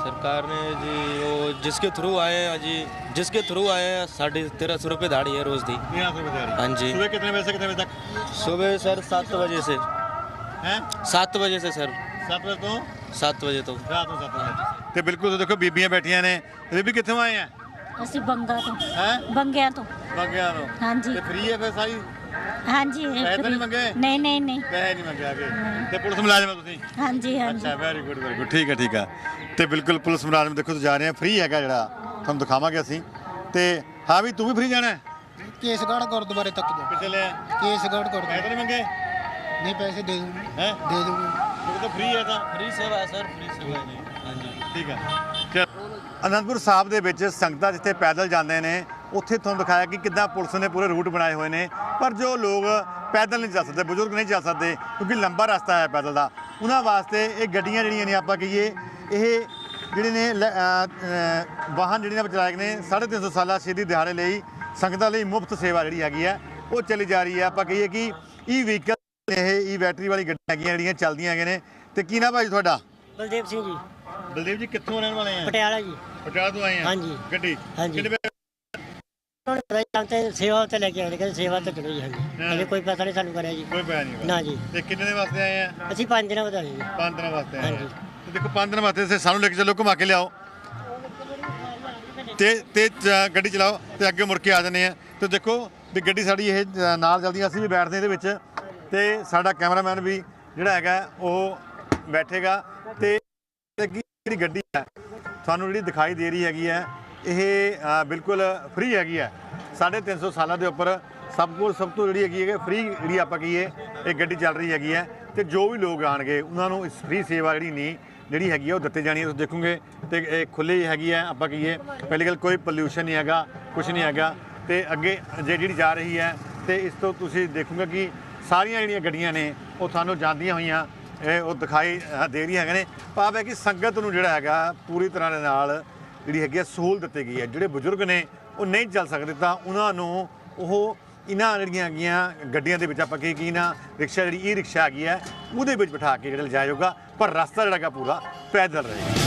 सरकार ने जी वो जिसके थ्रू आए हैं जी जिसके थ्रू आए हैं साढ़े तेरह सौ रुपये दाढ़ी है रोज़ दी 1300 ਰੁਪਏ हाँ जी ਸਵੇਰ ਕਿੰਨੇ ਵਜੇ ਸੇ ਕਿੰਨੇ ਵਜੇ ਤੱਕ सुबह सर सात बजे से ਹੈ सात बजे से सर 7 ਵਜੇ ਤੋਂ सात बजे तो ਰਾਤ ਨੂੰ 7 ਵਜੇ ਤੇ ਬਿਲਕੁਲ ਤੁਸੀਂ ਦੇਖੋ ਬੀਬੀਆਂ ਬੈਠੀਆਂ ਨੇ ਬੀਬੀ ਕਿੱਥੋਂ ਆਏ ਆ ਅਸੀਂ ਬੰਗਾ ਤੋਂ ਹੈ ਬੰਗਿਆਂ ਤੋਂ ਮੰਗਿਆ ਤੋਂ ਹਾਂਜੀ ਤੇ ਫ੍ਰੀ ਹੈ ਫਿਰ ਸਾਰੀ ਹਾਂਜੀ। ਪੈਸੇ ਨਹੀਂ ਮੰਗੇ? ਨਹੀਂ ਨਹੀਂ ਨਹੀਂ। ਪੈਸੇ ਨਹੀਂ ਮੰਗੇ ਆਗੇ ਤੇ ਪੁਲਿਸ ਮੁਲਾਜ਼ਮ ਹੋ ਤੁਸੀਂ? ਹਾਂਜੀ ਹਾਂਜੀ। ਅੱਛਾ ਵੈਰੀ ਗੁੱਡ ਵੈਰੀ ਗੁੱਡ ਠੀਕ ਹੈ ਠੀਕ ਹੈ। ਤੇ ਬਿਲਕੁਲ ਪੁਲਿਸ ਮੁਲਾਜ਼ਮ ਦੇਖੋ ਤੁਸੀਂ ਜਾ ਰਹੇ ਆ। ਫ੍ਰੀ ਹੈਗਾ ਜਿਹੜਾ ਤੁਹਾਨੂੰ ਦਿਖਾਵਾਂਗੇ ਅਸੀਂ। ਤੇ ਹਾਂ ਵੀ ਤੂੰ ਵੀ ਫ੍ਰੀ ਜਾਣਾ ਕੇਸਗੜ੍ਹ ਗੁਰਦੁਆਰੇ ਤੱਕ ਜਾ। ਪਿਛਲੇ ਕੇਸਗੜ੍ਹ ਗੁਰਦੁਆਰੇ। ਪੈਸੇ ਮੰਗੇ? ਨਹੀਂ ਪੈਸੇ ਦੇ ਦੂੰਗੀ। ਹੈ? ਦੇ ਦੂੰਗੀ। ਉਹ ਤਾਂ ਫ੍ਰੀ ਹੈ ਤਾਂ। ਫ੍ਰੀ ਸੇਵਾ ਹੈ ਸਰ ਫ੍ਰੀ ਸੇਵਾ ਹੈ। ਹਾਂਜੀ। ਠੀਕ ਹੈ। ਅਨੰਦਪੁਰ ਸਾਹਿਬ ਦੇ ਵਿੱਚ ਸੰਗਤਾਂ ਜਿੱਥੇ ਪੈਦਲ ਜਾਂਦੇ ਨੇ ਉੱਥੇ ਤੁਹਾਨੂੰ ਦਿਖਾਇਆ ਕਿ ਕਿੱਦਾਂ ਪੁਲਿਸ ਨੇ ਪੂਰੇ ਰੂਟ ਬਣਾਏ ਹੋਏ ਨੇ। ਪਰ ਜੋ ਲੋਕ ਪੈਦਲ ਨਹੀਂ ਜਾ ਸਕਦੇ ਬਜ਼ੁਰਗ ਨਹੀਂ ਜਾ ਸਕਦੇ ਕਿਉਂਕਿ ਲੰਬਾ ਰਸਤਾ ਹੈ ਪੈਦਲ ਦਾ ਉਹਨਾਂ ਵਾਸਤੇ ਇਹ ਗੱਡੀਆਂ ਜਿਹੜੀਆਂ ਨੇ ਆਪਾਂ ਕਹੀਏ ਇਹ ਜਿਹੜੇ ਨੇ ਵਾਹਨ ਜਿਹੜੇ ਨੇ ਵਿਚਾਰਕ ਨੇ 350 ਸਾਲਾ ਸ਼ਹੀਦੀ ਦਿਹਾੜੇ ਲਈ ਸੰਗਤਾਂ ਲਈ ਮੁਫਤ ਸੇਵਾ ਜਿਹੜੀ ਹੈਗੀ ਹੈ ਉਹ ਚੱਲੀ ਜਾ ਰਹੀ ਹੈ। ਆਪਾਂ ਕਹੀਏ ਕਿ ਈ ਵਹੀਕਲ ਇਹ ਈ ਬੈਟਰੀ ਵਾਲੀ ਗੱਡੀਆਂ ਹੈਗੀਆਂ ਜਿਹੜੀਆਂ ਚੱਲਦੀਆਂ ਹੈਗੀਆਂ ਨੇ। ਤੇ ਕੀ ਨਾ ਭਾਈ ਤੁਹਾਡਾ? ਬਲਦੇਵ ਸਿੰਘ ਜੀ। ਬਲਦੇਵ ਜੀ ਕਿੱਥੋਂ ਰਹਿਣ ਵਾਲੇ ਆ? ਪਟਿਆਲਾ ਜੀ। ਪਟਿਆਲਾ ਤੋਂ ਆਏ ਆ? ਹਾਂਜੀ। ਗੱਡੀ? ਹਾਂਜੀ। ਕਿੰਨੇ ਉਹਨਾਂ ਨੇ ਪਤਾ ਨਹੀਂ ਤੇ ਸੇਵਾ ਤੇ ਲੈ ਕੇ ਆਏ ਕਹਿੰਦੇ ਸੇਵਾ ਤੇ ਚਲੋ ਜੀ ਹਾਂਜੀ। ਹਲੇ ਕੋਈ ਪਤਾ ਨਹੀਂ ਸਾਨੂੰ ਕਰਿਆ ਜੀ। ਕੋਈ ਪੈਸਾ ਨਹੀਂ ਨਾ ਜੀ। ਤੇ ਕਿੰਨੇ ਦੇ ਵਾਸਤੇ ਆਏ ਆ? ਅਸੀਂ ਪੰਜ ਦਿਨਾਂ ਬਤਾ ਜੀ। ਪੰਜ ਦਿਨਾਂ ਵਾਸਤੇ ਆਏ ਆ। ਹਾਂਜੀ। ਤੇ ਦੇਖੋ ਪੰਜ ਦਿਨਾਂ ਵਾਸਤੇ ਤੇ ਸਾਨੂੰ ਲੈ ਕੇ ਚੱਲੋ ਘੁਮਾ ਕੇ ਲਿਆਓ। ਤੇ ਤੇ ਚ- ਗੱਡੀ ਚਲਾਓ ਤੇ ਅੱਗੇ ਮੁੜ ਕੇ ਆ ਜਾਂਦੇ ਆ। ਤੇ ਦੇਖੋ ਵੀ ਗੱਡੀ ਸਾਡੀ ਇਹ ਨਾਲ ਚੱਲਦੀ ਆ, ਅਸੀਂ ਵੀ ਬੈਠਦੇ ਇਹਦੇ ਵਿੱਚ। ਤੇ ਸਾਡਾ ਕੈਮਰਾਮੈਨ ਵੀ ਜਿਹੜਾ ਹੈਗਾ ਉਹ ਬੈਠੇਗਾ। ਤੇ ਅੱਗੇ ਜਿਹੜੀ ਗੱਡੀ ਹੈ? ਤੁਹਾਨੂੰ ਜਿਹੜੀ ਦਿਖਾਈ ਦੇ ਰਹੀ ਹੈਗੀ ਹੈ ਇਹ ਬਿਲਕੁਲ ਫ੍ਰੀ ਹੈਗੀ ਹੈ। 350 ਸਾਲਾਂ ਦੇ ਉੱਪਰ ਸਭ ਕੋਲ ਸਭ ਤੋਂ ਜਿਹੜੀ ਹੈਗੀ ਹੈ ਫ੍ਰੀ ਜਿਹੜੀ ਆਪਾਂ ਕਹੀਏ, ਇਹ ਗੱਡੀ ਚੱਲ ਰਹੀ ਹੈਗੀ ਹੈ ਤੇ ਜੋ ਵੀ ਲੋਕ ਆਣਗੇ ਉਹਨਾਂ ਨੂੰ ਇਸ ਫ੍ਰੀ ਸੇਵਾ ਜਿਹੜੀ ਨਹੀਂ ਜਿਹੜੀ ਹੈਗੀ ਆ ਉਹ ਦਿੱਤੀ ਜਾਣੀ ਹੈ। ਤੁਸੀਂ ਦੇਖੋਗੇ ਤੇ ਇਹ ਖੁੱਲੀ ਹੈਗੀ ਹੈ, ਆਪਾਂ ਕਹੀਏ, ਪਹਿਲੀ ਗੱਲ ਕੋਈ ਪੋਲਿਊਸ਼ਨ ਨਹੀਂ ਹੈਗਾ ਕੁਝ ਨਹੀਂ ਹੈਗਾ। ਤੇ ਅੱਗੇ ਜੇ ਜਿਹੜੀ ਜਾ ਰਹੀ ਹੈ, ਤੇ ਇਸ ਤੋਂ ਤੁਸੀਂ ਦੇਖੋਗੇ ਕਿ ਸਾਰੀਆਂ ਜਿਹੜੀਆਂ ਗੱਡੀਆਂ ਨੇ, ਉਹ ਤੁਹਾਨੂੰ ਜਾਂਦੀਆਂ ਹੋਈਆਂ, ਇਹ ਉਹ ਦਿਖਾਈ ਦੇ ਰਹੀਆਂ ਹੈਗੇ ਨੇ। ਭਾਵ ਹੈ ਕਿ ਸੰਗਤ ਨੂੰ ਜਿਹੜਾ ਹੈਗਾ, ਪੂਰੀ ਤਰ੍ਹਾਂ ਦੇ ਨਾਲ ਜਿਹੜੀ ਹੈਗੀ ਆ, ਸਹੂਲਤ ਦਿੱਤੀ ਗਈ ਹੈ। ਜਿਹੜੇ ਬਜ਼ੁਰਗ ਨੇ, ਉਹ ਨਹੀਂ ਚੱਲ ਸਕਦੇ ਤਾਂ ਉਹਨਾਂ ਨੂੰ ਉਹ ਇਹਨਾਂ ਜਿਹੜੀਆਂ ਹੈਗੀਆਂ ਗੱਡੀਆਂ ਦੇ ਵਿੱਚ ਆਪਾਂ ਕੀ ਕਿ ਨਾ, ਰਿਕਸ਼ਾ ਜਿਹੜੀ ਈ ਰਿਕਸ਼ਾ ਹੈਗੀ ਹੈ, ਉਹਦੇ ਵਿੱਚ ਬਿਠਾ ਕੇ ਜਿਹੜਾ ਲਿਜਾਇਆ ਜਾਊਗਾ। ਪਰ ਰਸਤਾ ਜਿਹੜਾ ਹੈਗਾ ਪੂਰਾ ਪੈਦਲ ਰਹੇਗਾ।